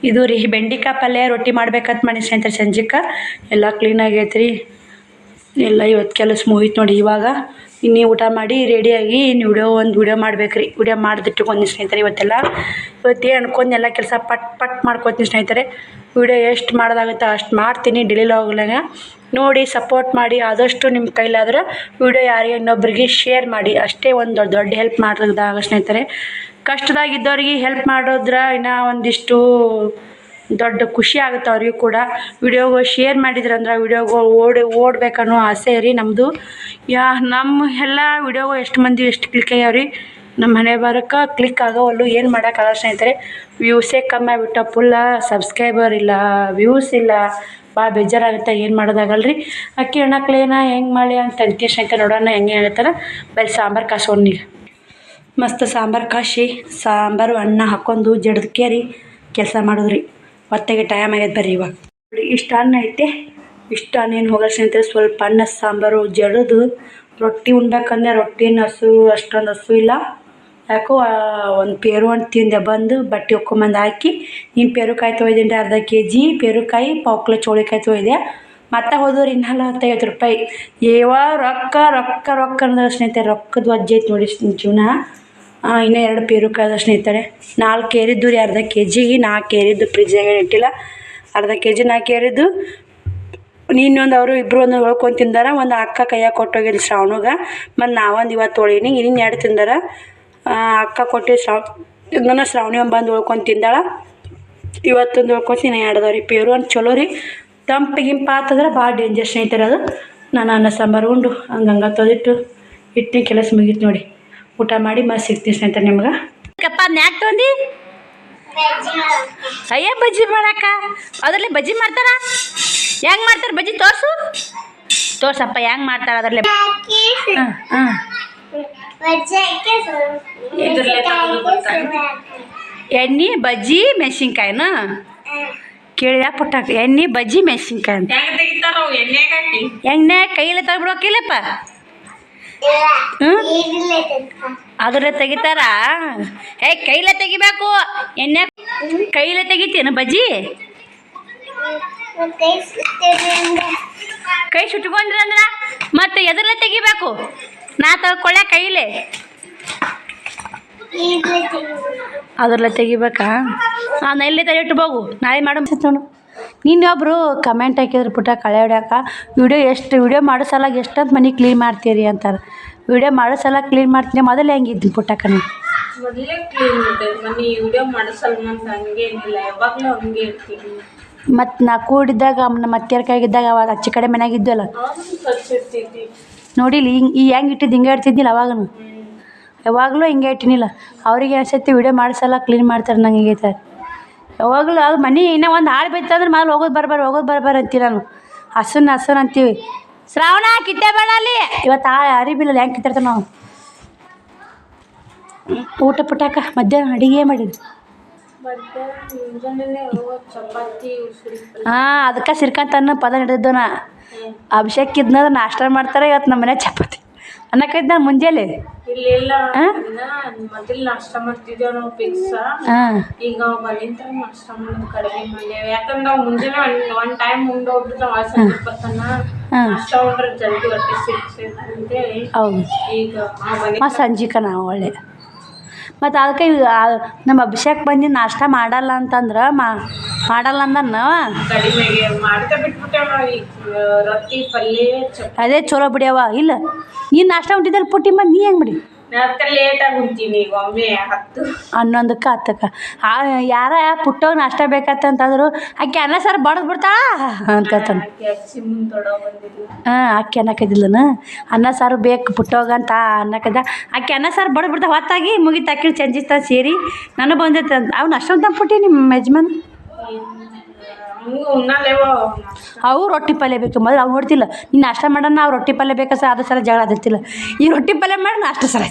ಇದು ರೀ ಬೆಂಡಿಕಾಯಿ ಪಲ್ಯ ರೊಟ್ಟಿ ಮಾಡ್ಬೇಕಂತ ಮಾಡಿ ಸ್ನೇಹಿತರೆ ಸಂಜಿಕ ಎಲ್ಲ ಕ್ಲೀನ್ ಆಗೈತೆ ರೀ ಎಲ್ಲ ಇವತ್ತು ಕೆಲಸ ಮುಗೀತು ನೋಡಿ ಇವಾಗ. ಇನ್ನೇ ಊಟ ಮಾಡಿ ರೆಡಿಯಾಗಿ ಇನ್ನು ವಿಡಿಯೋ ಒಂದು ವಿಡಿಯೋ ಮಾಡ್ಬೇಕು ರೀ ವಿಡಿಯೋ ಮಾಡಿದಿಟ್ಟುಕೊಂಡು ಸ್ನೇಹಿತರೆ ಇವತ್ತೆಲ್ಲ. ಇವತ್ತೇ ಏನು ಅನ್ಕೊಂಡು ಎಲ್ಲ ಕೆಲಸ ಪಟ್ ಪಟ್ ಮಾಡ್ಕೊತೀನಿ ಸ್ನೇಹಿತರೆ. ವಿಡಿಯೋ ಎಷ್ಟು ಮಾಡೋದಾಗುತ್ತೆ ಅಷ್ಟು ಮಾಡ್ತೀನಿ ಡಿಲೀಲ್ ಹೋಗ್ಲಾಗ ನೋಡಿ ಸಪೋರ್ಟ್ ಮಾಡಿ, ಆದಷ್ಟು ನಿಮ್ಮ ಕೈಲಾದ್ರೆ ವಿಡಿಯೋ ಯಾರಿಗೆ ಇನ್ನೊಬ್ಬರಿಗೆ ಶೇರ್ ಮಾಡಿ. ಅಷ್ಟೇ ಒಂದು ದೊಡ್ಡ ದೊಡ್ಡ ಹೆಲ್ಪ್ ಮಾಡೋದಾಗ ಸ್ನೇಹಿತರೆ. ಕಷ್ಟದಾಗಿದ್ದವ್ರಿಗೆ ಹೆಲ್ಪ್ ಮಾಡೋದ್ರ ಇನ್ನೂ ಒಂದಿಷ್ಟು ದೊಡ್ಡ ಖುಷಿ ಆಗುತ್ತೆ ಅವ್ರಿಗೂ ಕೂಡ. ವಿಡಿಯೋಗಳು ಶೇರ್ ಮಾಡಿದ್ರಂದ್ರೆ ವಿಡಿಯೋಗಳು ಓಡಿ ಓಡಬೇಕನ್ನೋ ಆಸೆ ರೀ ನಮ್ಮದು ಯಾ ನಮ್ಮ ಎಲ್ಲ ವಿಡಿಯೋಗಳು ಎಷ್ಟು ಮಂದಿ, ಎಷ್ಟು ಕ್ಲಿಕ್ ಆಗ್ಯಾವ್ರಿ? ನಮ್ಮ ಮನೆ ಬರೋಕೆ ಕ್ಲಿಕ್ ಆಗೋವಲ್ಲು ಏನು ಮಾಡೋಕ್ಕಾಗಲ್ಲ ಸ್ನೇಹಿತರೆ. ವ್ಯೂಸೇ ಕಮ್ಮಿ ಆಗಿಬಿಟ್ಟ ಫುಲ್ಲ ಸಬ್ಸ್ಕ್ರೈಬರ್ ಇಲ್ಲ ವ್ಯೂಸ್ ಇಲ್ಲ. ಭಾಳ ಬೇಜಾರಾಗುತ್ತೆ, ಏನು ಮಾಡೋದಾಗಲ್ರಿ? ಅಕ್ಕಿ ಹೆಣ್ಣಕ್ಲೇನ ಹೆಂಗೆ ಮಾಡಿ ಅಂತ ಅಂತೀವಿ ಶಂಕ ನೋಡೋಣ ಹೆಂಗೆ ಹೇಳ್ತಾರೆ? ಬರೀ ಸಾಂಬಾರು ಕಾಸೋನಿಗೆ ಮಸ್ತ್ ಸಾಂಬಾರು ಕಾಸಿ ಸಾಂಬಾರು, ಅನ್ನ ಹಾಕ್ಕೊಂಡು ಜಡ್ದು ಕೇರಿ ಕೆಲಸ ಮಾಡೋದ್ರಿ. ಹೊತ್ತೆಗೆ ಟೈಮ್ ಆಗೈತೆ ಬರ್ರಿ ಇವಾಗ. ನೋಡಿ ಇಷ್ಟು ಅನ್ನ ಐತೆ, ಇಷ್ಟು ಅನ್ನ ಏನು ಹೋಗಲ್ಸಿ ಅಂತೇಳಿ ಸ್ವಲ್ಪ ಅನ್ನ, ಸಾಂಬಾರು, ಜಡದು, ರೊಟ್ಟಿ ಉಣ್ಬೇಕಂದ್ರೆ ರೊಟ್ಟಿನ ಹಸು ಅಷ್ಟೊಂದು ಹಸು ಇಲ್ಲ. ಯಾಕೋ ಒಂದು ಪೇರು ಹಣ್ಣು ತಿಂದೆ ಬಂದು, ಬಟ್ಟೆ ಒಕ್ಕೊಂಬಂದು ಹಾಕಿ, ನೀನು ಪೇರುಕಾಯಿ ತೊಯ್ದಿಂಡೆ ಅರ್ಧ ಕೆ ಜಿ ಪೇರುಕಾಯಿ ಪಾವು ಕಿಲೋ ಚೌಳಿಕಾಯಿ ತೊಯ್ದೆ ಮತ್ತೆ ಹೋದವ್ರು ಇನ್ನೂ ಹತ್ತೈವತ್ತು ರೂಪಾಯಿ. ಏವ ರೊಕ್ಕ ರೊಕ್ಕ ರೊಕ್ಕ ಅನ್ನೋದು ಸ್ನೇಹಿತರೆ ರೊಕ್ಕದ ವಜ್ಜೆ ಐತೆ ನೋಡಿ ಜೀವನ. ಇನ್ನೂ ಎರಡು ಪೇರುಕಾಯ್ದ ಸ್ನೇಹಿತರೆ ನಾಲ್ಕು ಏರಿದ್ದು ರೀ ಅರ್ಧ ಕೆ ಜಿಗೆ ನಾಲ್ಕು ಏರಿದ್ದು ಫ್ರಿಜ್ಜಾಗ ಇಟ್ಟಿಲ್ಲ. ಅರ್ಧ ಕೆ ಜಿ ನಾಲ್ಕು ಏರಿದ್ದು. ನಿನ್ನೊಂದು ಅವರು ಇಬ್ಬರು ಒಂದು ಉಳ್ಕೊಂಡು ತಿಂದಾರ, ಒಂದು ಅಕ್ಕ ಕೈಯಾಗ ಕೊಟ್ಟೋಗಿಲ್ಲ ಶ್ರಾವಣಗ. ಮತ್ತು ನಾವೊಂದು ಇವತ್ತು ತೊಳಿನಿ ಇನ್ನಿನ್ನು ಎರಡು ತಿಂದಾರ. ಅಕ್ಕ ಕೊಟ್ಟು ಶ್ರಾವ್ ಇದನ್ನ ಶ್ರಾವಣಿ ಬಂದು ಉಳ್ಕೊಂಡು ತಿಂದಾಳ. ಇವತ್ತೊಂದು ಉಳ್ಕೊತೀನಿ ಎರಡು ರೀ ಪೇರು ಅಂತ ಚಲೋ ರೀ. ತಂಪು ಗಿಂಪು ಆತಂದ್ರೆ ಭಾಳ ಡೇಂಜರ್ ಸ್ನೇಹಿತರೆ ಅದು. ನಾನು ಅನ್ನ ಸಾಂಬಾರು ಉಂಡು ಹಂಗೆ ಹಂಗೆ ತೊದಿಟ್ಟು ಇಟ್ಟಿನ ಕೆಲಸ ಮುಗೀತು ನೋಡಿ. ಊಟ ಮಾಡಿ ಮತ್ತೆ ಸಿಗ್ತೀನಿ ಸ್ನೇಹಿತರೆ ನಿಮ್ಗೆ. ಕಪ್ಪ ನ್ಯಾಕ್ ತೊಂದು ಅಯ್ಯ ಬಜ್ಜಿ ಮಾಡಕ್ಕ. ಅದರಲ್ಲಿ ಬಜ್ಜಿ ಮಾಡ್ತಾರ? ಹೆಂಗೆ ಮಾಡ್ತಾರೆ ಬಜ್ಜಿ? ತೋರ್ಸು. ತೋರ್ಸಪ್ಪ ಹೆಂಗೆ ಮಾಡ್ತಾರೆ ಅದರಲ್ಲಿ? ಹಾಂ ಹಾಂ. ಎಣ್ಣೆ ಬಜ್ಜಿ ಮೆಣಸಿನ್ಕಾಯಿನ? ಕೇಳಿದ ಪುಟ್ಟಾಕ ಎಣ್ಣೆ ಬಜ್ಜಿ ಮೆಣಸಿನ್ಕಾಯಿ ಅಂತ. ಎಣ್ಣೆ ಕೈಲೇ ತಗ್ಬಿಡೋಕಿಲ್ಲಪ್ಪ? ಅದ್ರ ತೆಗಿತಾರ? ಏ ಕೈಲೇ ತೆಗಿಬೇಕು. ಎಣ್ಣೆ ಕೈಲೇ ತೆಗಿತೀನ ಬಜ್ಜಿ? ಕೈ ಸುಟ್ಕೊಂಡ್ರಂದ್ರ ಮತ್ತೆ ಎದ್ರ ತೆಗಿಬೇಕು? ನಾ ತಗೊಳ್ಳೆ ಕೈಲೇ. ಅದ್ರಲ್ಲ ತೆಗಿಬೇಕಾ? ನಾನು ಎಲ್ಲಿ ಇಟ್ಟು ಹೋಗು. ನಾಳೆ ಮಾಡೋ. ನೋಡು. ನೀನೊಬ್ರು ಕಮೆಂಟ್ ಹಾಕಿದ್ರು ಪುಟ್ಟ ಕಳೆ ಹೊಡ್ಯಾಕ. ವಿಡಿಯೋ ಎಷ್ಟು ವಿಡಿಯೋ ಮಾಡೋ ಎಷ್ಟಂತ ಎಷ್ಟೊಂದು ಮನೆ ಕ್ಲೀನ್ ಮಾಡ್ತೀರಿ ಅಂತಾರೆ. ವಿಡಿಯೋ ಮಾಡೋ ಸಲ ಕ್ಲೀನ್ ಮಾಡ್ತೀನಿ. ಮೊದಲು ಹೆಂಗಿದ್ದೀನಿ ಪುಟ್ಟ ಕಣ್ಣು ಮೊದಲೇ ಕ್ಲೀನ್ ಇರ್ತೈತಿ ಮನಿ ವಿಡಿಯೋ ಮಾಡಿಸಲ್ ಅಂತ ಹಂಗೇನಿಲ್ಲ ಯಾವಾಗ್ಲೂ ಹಂಗೆ ಇರ್ತೀವಿ ಮತ್ತು ನಾ ಕೂಡಿದ್ದಾಗ ನಮ್ಮ ಅತ್ತೆಯರ ಕೈಗಿದ್ದಾಗ ಅವಾಗ ಅಚ್ಚ ಕಡೆ ಮನ್ಯಾಗ ಅವಾಗ ನೋಡಿಲ್ಲ ಹಿಂಗೆ ಈ ಹೆಂಗೆ ಇಟ್ಟಿದ್ದು ಹಿಂಗೆ ಇಡ್ತಿದ್ದಿಲ್ಲ ಅವಾಗನು. ಯಾವಾಗಲೂ ಹಿಂಗೆ ಇಟ್ಟಿನಿಲ್ಲ. ಅವ್ರಿಗೆ ಸತ್ತಿ ವಿಡಿಯೋ ಮಾಡಿಸಲ್ಲ ಕ್ಲೀನ್ ಮಾಡ್ತಾರೆ ನಂಗೆ ಹಿಂಗೈತೆ ಯಾವಾಗಲೂ ಅದು ಮನೆ ಇನ್ನೂ ಒಂದು ಹಾಳು ಬಿತ್ತಂದ್ರೆ ಮೊದಲು ಹೋಗೋದು ಬರ್ಬಾರ ಹೋಗೋದು ಬರ್ಬಾರ ಅಂತೀವಿ ನಾನು. ಹಸುನ ಹಸುನ ಅಂತೀವಿ. ಶ್ರಾವಣ ಕಿಟ್ಟೆ ಬೇಡ ಅಲ್ಲಿ ಇವತ್ತು ಆ ಅರಿಬಿಲ್ಲ ಹೆಂಗೆ ಕಿತ್ತಿರ್ತಾವೆ ನಾವು ಊಟ ಪುಟಾಕ ಮಧ್ಯಾಹ್ನ ಅಡುಗೆ ಉಸುರಿ ಹಾಂ ಅದಕ್ಕೆ ಸಿರ್ಕಂತನ್ನ ಪದ ಹಿಡಿದ್ದು ನಾ ಅಭಿಷೇಕ್ ಇದ್ನಂದ್ರೆ ನಾಷ್ಟ ಮಾಡ್ತಾರೆ ಇವತ್ತು ನಮ್ಮ ಮನೆ ಚಪಾತಿ. ಅನ್ನಕ್ಕಿದ್ ನಾನು ಮುಂಜಾನೆ ಸಂಜಿಕ ನಾವು ಒಳ್ಳೆ. ಮತ್ತು ಅದಕ್ಕೆ ಇವ್ ನಮ್ಮ ಅಭಿಷೇಕ್ ಬಂದು ನಾಷ್ಟ ಮಾಡಲ್ಲ ಅಂತಂದ್ರೆ ಮಾ ಮಾಡಲ್ಲ ಅಂದನ ಅದೇ ಚಲೋ ಬಿಡ್ಯವ. ಇಲ್ಲ ನೀನು ನಾಷ್ಟ ಉಂಟಿದ್ದಲ್ಲಿ ಪುಟ್ಟಿ ನೀ ಹೆಂಗೆ ಬಿಡಿ ಅದಕ್ಕೆ ಲೇಟಾಗಿ ಉಂತೀನಿ ಈಗ ಒಮ್ಮೆ ಹತ್ತು. ಹನ್ನೊಂದಕ್ಕೆ ಹತ್ತಕ್ಕೆ. ಆ ಯಾರ ಪುಟ್ಟೋಗಿ ನಾಷ್ಟ ಬೇಕಂತಂದ್ರು ಆಕೆ ಅನ್ನ ಸರ್ ಬಡ್ದು ಬಿಡ್ತಾಳ? ಅಂತ ತೊಡೋ ಬಂದಿಲ್ಲ ಹಾಂ ಅಕ್ಕಿ ಅನ್ನಕ್ಕಿದ್ದಿಲ್ಲನ ಅನ್ನ ಸಾರು ಬೇಕು ಪುಟ್ಟೋಗಂತ ಅನ್ನಕ್ಕದ ಆಕೆ ಅನ್ನ ಸಾರು ಬಡ್ದು ಬಿಡ್ತಾ ಹೊತ್ತಾಗಿ ಮುಗಿತು ಅಕ್ಕಿ ಚಂಜಿಸ್ತಾ ಸೇರಿ ನನಗೆ ಬಂದೈತೆ ಅಂತ ಅವ್ನು ಅಷ್ಟೊಂದು ಪುಟ್ಟಿ ನಿಮ್ಮ ಯಜಮಾನ್? ಅವು ರೊಟ್ಟಿ ಪಲ್ಯ ಬೇಕು. ಮೊದಲು ಅವ್ನು ನೋಡ್ತಿಲ್ಲ ನೀನು ನಾಷ್ಟ ಮಾಡೋಣ ನಾವು ರೊಟ್ಟಿ ಪಲ್ಯ ಬೇಕಾ ಸರ್? ಅದು ಸಲ ಜಗಳ ಆದಿರ್ತಿಲ್ಲ. ಈ ರೊಟ್ಟಿ ಪಲ್ಯ ಮಾಡಿ ನಾಷ್ಟ ಸಲ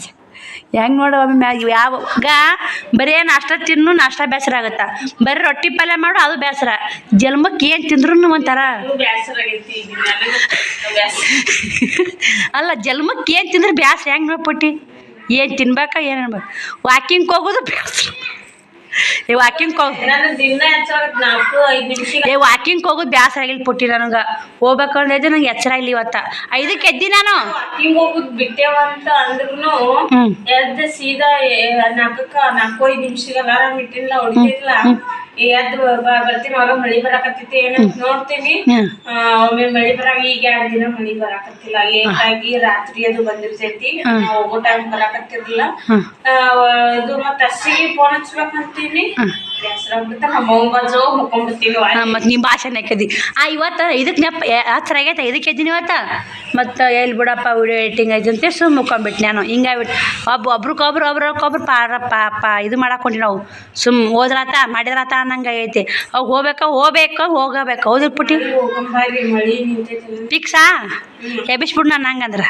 ಹೆಂಗೆ ನೋಡು ಒಮ್ಮೆ ಮ್ಯಾಗ ಯಾವಾಗ ಬರೀ ನಾಷ್ಟ ತಿನ್ನು ನಾಷ್ಟ ಬೇಸರ ಆಗುತ್ತಾ. ಬರೀ ರೊಟ್ಟಿ ಪಲ್ಯ ಮಾಡು ಅದು ಬೇಸರ. ಜನ್ಮಕ್ಕೆ ಏನು ತಿಂದ್ರೂ ಒಂಥರ ಅಲ್ಲ ಜನ್ಮಕ್ಕೆ ಏನು ತಿಂದ್ರೆ ಬೇಸರ. ಹೆಂಗೆ ನೋಡ್ಬಿಟ್ಟು ಏನು ತಿನ್ಬೇಕಾ ಏನು ಅನ್ಬೇಕು? ವಾಕಿಂಗ್ ಹೋಗೋದು ಬೇಸರ. ಏ ವಾಕಿಂಗ್ ಏ ವಾಕಿಂಗ್ ಹೋಗೋದು ಬೇಸರ ಆಗಿಲ್ಲ ಪುಟ್ಟಿ ನನಗೆ ಹೋಗ್ಬೇಕು ಅಂದ್ರೆ ನಂಗೆ ಎಚ್ಚರ ಇಲ್ಲ ಇವತ್ತ. ಐದಕ್ಕೆ ಎದ್ದಿ ನಾನು. ವಾಕಿಂಗ್ ಹೋಗುದ್ ಬಿಟ್ಟೇವ ಅಂತ. ಎದ್ದ ಸೀದಾ ನಾಲ್ಕಕ್ಕ ನಾಲ್ಕು ಐದು ನಿಮಿಷ ಅಲಾರಾಮ್ ಇಟ್ಟಿಲ್ಲ ಹೊಡಿತಿಲ್ಲ ಎದ್ದು ಬರ್ತೀನಿ ಅವಾಗ ಮಳಿ ಬರಾಕತ್ತೈತಿ ಏನಂತ ನೋಡ್ತೀನಿ. ಒಮ್ಮೆ ಮಳಿ ಬರಾಗ ಈಗ ಎರಡ್ ದಿನ ಮಳಿ ಬರಾಕತ್ತಿಲ್ಲ. ಲೇಟ್ ಆಗಿ ರಾತ್ರಿ ಅದು ಬಂದಿರ್ತೈತಿ. ಹೋಗೋ ಟೈಮ್ ಬರಾಕತ್ತಿರ್ಲಿಲ್ಲ. ಇದು ಮತ್ತ ಅಷ್ಟಿಗೆ ಫೋನ್ ಹಚ್ಬೇಕಂತೀನಿ. ಮತ್ತು ನಿಮ್ಮ ಭಾಷೆನ ನೆಕ್ಕದಿ ಆ ಇವತ್ತು ಇದಕ್ಕೆ ನೆಪ ಹತ್ರ ಆಗೈತೆ? ಇದಕ್ಕೆ ಎದ್ದೀನಿ ಇವತ್ತು? ಮತ್ತು ಎಲ್ಲಿ ಬಿಡಪ್ಪ ವಿಡಿಯೋ ಎಡಿಟಿಂಗ್ ಐತೆ ಅಂತ ಸುಮ್ಮ ಮುಕ್ಕೊಂಬಿಟ್ಟು ನಾನು. ಹಿಂಗಾಗ್ಬಿಟ್ಟು ಒಬ್ಬ ಒಬ್ರಿಗೊಬ್ರು ಒಬ್ರಿಗೊಬ್ರು ಪಾರ ಪಾಪ ಇದು ಮಾಡಾಕೊಂಡಿ ನಾವು. ಸುಮ್ ಹೋದ್ರಾತ ಮಾಡಿದ್ರಾತ ಅನ್ನಂಗೆ ಆಗೈತಿ. ಅವಾಗ ಹೋಗ್ಬೇಕಾ? ಹೋಗ್ಬೇಕು ಹೋಗಬೇಕು. ಹೌದು ಪುಟ್ಟಿ? ಹೋಗಂಬಾರಿ ಮಳಿ ನಿಂತೈತಿ ಫಿಕ್ಸಾ ಎಬ್ಬಿಸ್ಬಿಡು ನಾನು ಹಂಗಂದ್ರೆ.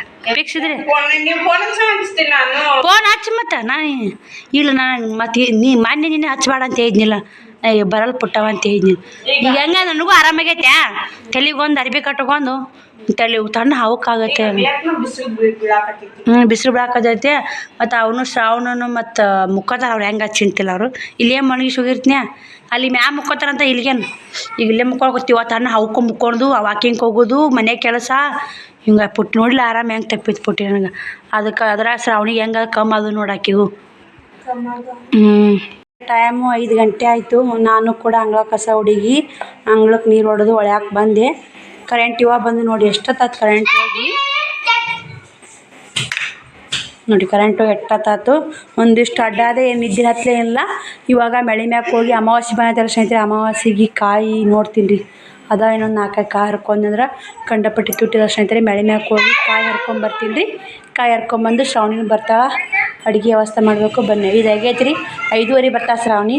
ಇದ್ರಿ ಫೋನ್ ಹಚ್ಚಿ ನಾನು. ಮತ್ತೆ? ನಾನು ಇಲ್ಲ ನಾನು ಮತ್ತೆ ನೀ ಮೊನ್ನೆ ನಿನ್ನೆ ಹಚ್ಚಬೇಡ ಅಂತ ಹೇಳಿದ್ನಿಲ್ಲ. ಬರಲ್ಲ ಪುಟ್ಟವ ಅಂತ ಹೇಳಿದ್ನಿ. ಈಗ? ಹೆಂಗ ನನಗೂ ಆರಾಮಾಗೈತೆ? ತಲೆಗೊಂದು ಅರ್ಬಿ ಕಟ್ಕೊಂಡು ತಲೆ ತಣ್ಣ ಹಾವಕ್ಕಾಗತ್ತೆ. ಹ್ಞೂ ಬಿಸಿಲು ಬಿಡಾಕತೈತೆ ಮತ್ತು ಅವನು ಶ್ರಾವಣನು ಮತ್ತು ಮುಕ್ಕೋತಾರ ಅವ್ರು ಹೆಂಗೆ ಚಿಂತಿಲ್ಲ ಅವರು. ಇಲ್ಲೇ ಮಣಗಿ ಹೋಗಿರ್ತೀನಿ ಅಲ್ಲಿ ಮ್ಯಾ ಮುಕ್ಕೋತಾರಂತ ಇಲ್ಲಿಗೇನು ಈಗ ಇಲ್ಲೇ ಮುಕ್ಕೊಳಕತ್ತೀವ ತಣ್ಣ ಹಾವ್ಕೊಂಡು ಮುಕ್ಕೊಂಡು ವಾಕಿಂಗ್ ಹೋಗೋದು ಮನೆ ಕೆಲಸ. ಹಿಂಗೆ ಪುಟ್ಟು ನೋಡ್ಲಿ ಆರಾಮ ಹೆಂಗೆ ತಪ್ಪಿತ್ತು ಪುಟ್ಟಿ ನನಗೆ. ಅದಕ್ಕೆ ಅದ್ರಾಗ ಶ್ರಾವಣಿಗೆ ಹೆಂಗೆ ಕಮ್ಮಿ ಅದು ನೋಡಾಕಿವು ಹ್ಞೂ ಟೈಮು ಐದು ಗಂಟೆ ಆಯಿತು. ನಾನು ಕೂಡ ಅಂಗಳ ಕಸ ಹುಡುಗಿ ಅಂಗಳಕ್ಕೆ ನೀರು ಹೊಡೆದು ಒಳ್ಯಾಕೆ ಬಂದೆ. ಕರೆಂಟ್ ಇವಾಗ ಬಂದು ನೋಡಿ, ಎಷ್ಟೊತ್ತಾಯ್ತು ಕರೆಂಟ್ ಹೋಗಿ? ನೋಡಿ ಕರೆಂಟು ಎಟ್ಟತ್ತಾತು ಒಂದಿಷ್ಟು ಅಡ್ಡಾದೆ ಏನು ನಿದ್ದೆ ಹತ್ತಲೇ ಇಲ್ಲ. ಇವಾಗ ಮಳೆ ಮ್ಯಾಕೆ ಹೋಗಿ ಅಮಾವಾಸ್ಯೆ ಬಂದ ಸ್ನೇಹಿತರೆ, ಅಮಾವಾಸ್ಯೆಗೆ ಕಾಯಿ ನೋಡ್ತೀನಿ ರೀ. ಅದ ಇನ್ನೊಂದು ನಾಲ್ಕೈದು ಕಾಯಿ ಹರ್ಕೊಂಡ್ರೆ ಕಂಡಪಟ್ಟಿ ತುಟ್ಟಿದ ಸ್ನೇಹಿತರೆ, ಮಳೆ ಮ್ಯಾಕೆ ಹೋಗಿ ಕಾಯಿ ಹರ್ಕೊಂಬರ್ತೀನಿ ರೀ. ಕಾಯಿ ಹರ್ಕೊಂಬಂದು ಶ್ರಾವಣಿನ ಬರ್ತಾ ಅಡುಗೆ ವ್ಯವಸ್ಥೆ ಮಾಡಬೇಕು. ಬನ್ನಿ, ಇದು ಆಗೈತೆ ರೀ ಐದುವರೆ ಬರ್ತಾ ಶ್ರಾವಣಿ.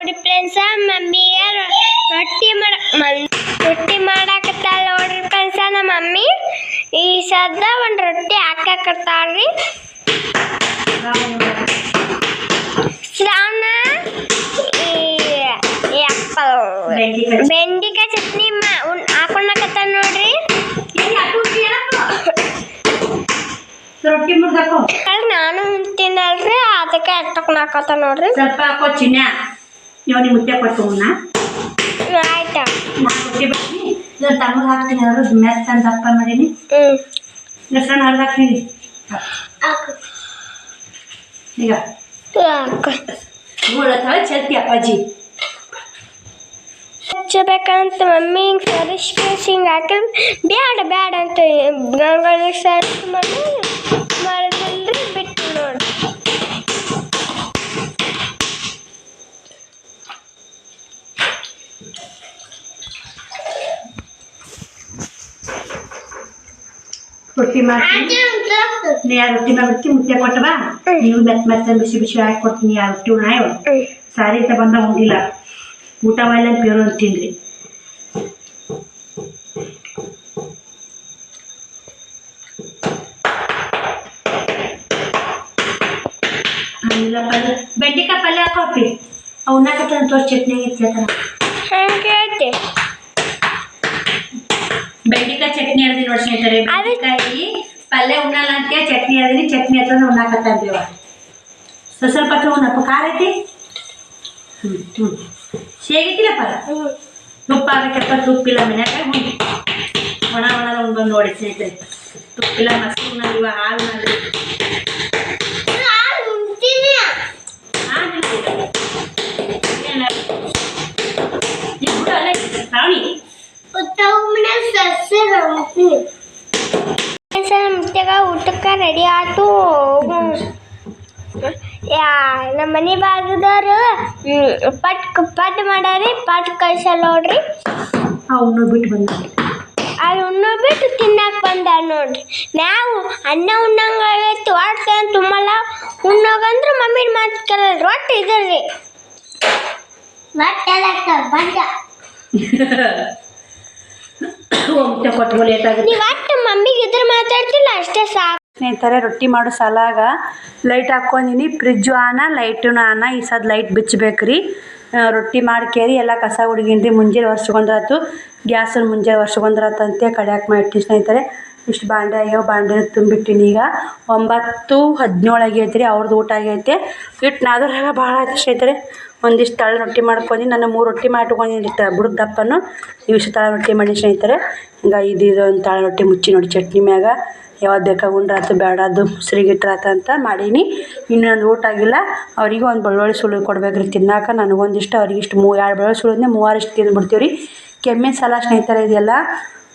ನೋಡಿ ಫ್ರೆಂಡ್ಸ್ ಮಮ್ಮಿ ರೊಟ್ಟಿ ಮಾಡ ರೊಟ್ಟಿ ಮಾಡಾಕತ್ತಾಳ ನೋಡ್ರಿ ಫ್ರೆಂಡ್ಸ್ ನಮ್ಮ ಮಮ್ಮಿ. ಈ ಸದ್ದ ಒಂದು ರೊಟ್ಟಿ ಹಾಕಾಕತ್ತಾಳ್ರಿ ಶ್ರಾವಣ ಈ ಅಪ್ಪ ಬೆಂಡಿಕಾಯಿ ಚಟ್ನಿ. ಹಾಕೊಂಡಾಕತ್ತ ನೋಡ್ರಿ. ರೊಟ್ಟಿ ಮುರ್ದಾಕೋ ನಾನು ತಿನ್ನಲ್ರಿ ಅದಕ್ಕೆ ಎಟ್ಟಕ್ ನಾಕತ್ತ ನೋಡ್ರಿ. ಸ್ವಲ್ಪ ಹಾಕೋ ಚಿನ್ನ ಇವಾಗ ನಿಮ್ಮ ಮುದ್ದೆ ಕೊಟ್ಟು ಉಣ್ಣ ಆಯ್ತಾ ನಾನು ರೊಟ್ಟಿ ಬರ್ತೀನಿ ಇದನ್ನ ತಮಗೆ ಹಾಕ್ತೀನಿ ಅದ್ರ ಮ್ಯಾಚ್ ತಂದು ದಪ್ಪ ಮಾಡೀನಿ ಹ್ಞೂ ಹೆಸರನ್ನ ಹರಿದು ಹಾಕ್ತೀನಿ ಈಗ ಮೂಲ ತಲೆ ಚಲ್ತಿ ಅಪ್ಪಾಜಿ ಹಚ್ಚಬೇಕಂತ ಮಮ್ಮಿ ಹಿಂಗೆ ಸರಿಸಿ ಹಿಂಗೆ ಹಾಕಿದ್ರೆ ಬ್ಯಾಡ ಬ್ಯಾಡ ಅಂತ ಗಂಗಳಿಗೆ ಸರಿಸಿ ಮಾಡಿ ರೊಟ್ಟಿ ಮಾಡ್ತೀನಿ ನೀ ಆ ರೊಟ್ಟಿ ಮಾಡ್ಬಿಡ್ತೀನಿ ಮುಟ್ಟೆ ಕೊಟ್ಟವಾ ನೀವು ಮೆತ್ತ ಮೆತ್ತ ಬಿಸಿ ಬಿಸಿ ಹಾಕಿ ಕೊಡ್ತೀನಿ ಆ ರೊಟ್ಟಿ ಉಣ್ಣಾಯವ ಸಾರಿ ಅಂತ ಬಂದ ಉಂಡಿಲ್ಲ ಊಟ ಮಾಡಿಲ್ಲ ಪೇರು ಅಂತ ತಿಂದ್ರಿ ಬೆಂಡೆಕಾಯಿ ಪಲ್ಯ ಹಾಕೋಪಿ ಅವನ್ನ ತೋರ್ಸಿ ಚಟ್ನಿ ಇರ್ತೈತಲ್ಲ ಹಂಗೆ ಬೆಂಡೆಕಾಯಿ ಚಟ್ನಿ ಅರ್ದಿ ನೋಡಿ ಸ್ನೇಹಿತರೆ. ಬೆಂಡೆಕಾಯಿ ಪಲ್ಯ ಉಣ್ಣಲ್ಲ ಅಂತ ಚಟ್ನಿ ಅರ್ದಿನಿ ಚಟ್ನಿ ಹತ್ರ ಉಣ್ಣಾಕತ್ತಂತೀವ ಸ್ವಲ್ಪ ಸ್ವಲ್ಪ ಹತ್ರ ಉಣ್ಣಪ್ಪ ಖಾರ ಐತಿ? ಹ್ಞೂ ಹ್ಞೂ ತುಪ್ಪ ಆಗಬೇಕಪ್ಪ ತುಪ್ಪಿಲ್ಲ ಮನ್ಯಾಗ. ಹುಣ್ಣಿ ಒಣ ಒಣ ಉಣ್ಬಂದು ನೋಡಿ ಸ್ನೇಹಿತರೆ. ತುಪ್ಪಿಲ್ಲ ಮೊಸರು ಉಣ್ಣಲ್ಲ ಹಾಲು ಉಣ್ಣಲ್ಲ ಮುತ್ಯಾಗ ಊಟಕ್ಕೆ ರೆಡಿ ಆಯ್ತು. ಯಾ ನಮ್ಮ ಮನೆ ಬಾಗಿದವ್ರು ಪಟ್ ಪಟ್ ಮಾಡಾರಿ ಪಟ್ ಕಳ್ಸಲ್ಲ ನೋಡ್ರಿ. ಅವನು ಬಿಟ್ಟು ಬಂದ. ಅಲ್ಲಿ ಉಣ್ಣು ಬಿಟ್ಟು ತಿನ್ನಕ್ ಬಂದ ನೋಡ್ರಿ. ನಾವು ಅನ್ನ ಉಣ್ಣಂಗೆ ಆಗೈತಿ ಹೊಟ್ಟೆ ತುಂಬಲ್ಲ. ಉಣ್ಣೋಗಂದ್ರೆ ಮಮ್ಮಿ ಮಾತು ಕೇಳಲ್ಲ ರೊಟ್ಟಿ ಇದ್ರಿ ಕೊಟ್ಟು ನೀವು ಒಟ್ಟು ಮಮ್ಮಿಗೆ ಇದ್ರ ಮಾತಾಡ್ತಿಲ್ಲ ಅಷ್ಟೇ ಸಾಕು. ಸ್ನೇಹಿತರೆ ರೊಟ್ಟಿ ಮಾಡೋ ಸಲಾಗ. ಲೈಟ್ ಹಾಕೊಂಡಿನಿ ಫ್ರಿಜ್ಜು ಆನ ಲೈಟು ಆನ ಈ ಸದ್ ಲೈಟ್ ಬಿಚ್ಚಬೇಕ್ರಿ ರೊಟ್ಟಿ ಮಾಡ್ಕೇರಿ ಎಲ್ಲ ಕಸ ಹುಡುಗಿನ್ರಿ ಮುಂಜಾನೆ ವರ್ಷಗೊಂದ್ರಾತು ಗ್ಯಾಸನ್ನು ಮುಂಜಾನೆ ವರ್ಷಗೊಂದ್ರಾತಂತೆ ಕಡ್ಯಾಕ್ ಮಾಡಿಟ್ಟು ಸ್ನೇಹಿತರೆ. ಇಷ್ಟು ಬಾಂಡೆ ಆಗ್ಯಾವ ಬಾಂಡೆ ತುಂಬಿಟ್ಟಿನಿ ಈಗ. ಒಂಬತ್ತು ಹದಿನೇಳು ಆಗೈತೆ ರೀ ಅವ್ರದ್ದು ಊಟ ಆಗೈತೆ ಇಟ್ಟು ನಾದ್ರಾಗ ಭಾಳ ಆಯ್ತು ಸ್ನೇಹಿತರೆ. ಒಂದಿಷ್ಟು ತಳ ರೊಟ್ಟಿ ಮಾಡ್ಕೊಂಡು ನಾನು ಮೂರು ರೊಟ್ಟಿ ಮಾಡ್ಕೊಂಡಿನಿ ಬುಡದ ದಪ್ಪನು ಇವಿಷ್ಟು ತಳ ರೊಟ್ಟಿ ಮಾಡಿ ಸ್ನೇಹಿತರೆ. ಈಗ ಇದು ಒಂದು ತಳ ರೊಟ್ಟಿ ಮುಚ್ಚಿ ನೋಡಿ ಚಟ್ನಿ ಮ್ಯಾಗ. ಯಾವ್ದು ಬೇಕಾ ಉಂಡ್ರಾತು ಬೇಡದು ಮುಸ್ರಿಗಿಟ್ರಾತ ಅಂತ ಮಾಡೀನಿ. ಇನ್ನೊಂದು ಊಟ ಆಗಿಲ್ಲ, ಅವರಿಗೂ ಒಂದು ಬೆಳ್ಳುಳ್ಳಿ ಸುಳ್ಳು ಕೊಡ್ಬೇಕ್ರಿ ತಿನ್ನಾಕ. ನನಗೊಂದಿಷ್ಟು ಅವ್ರಿಗಿಷ್ಟು ಮೂ ಎರಡು ಬೆಳ್ಳುಳ್ಳಿ ಸುಳಿದ್ನೆ ಮೂವಾರಿಷ್ಟು ತಿಂದುಬಿಡ್ತೀವಿ ರೀ ಕೆಮ್ಮೆ ಸಲ ಸ್ನೇಹಿತರೆ ಇದೆಲ್ಲ.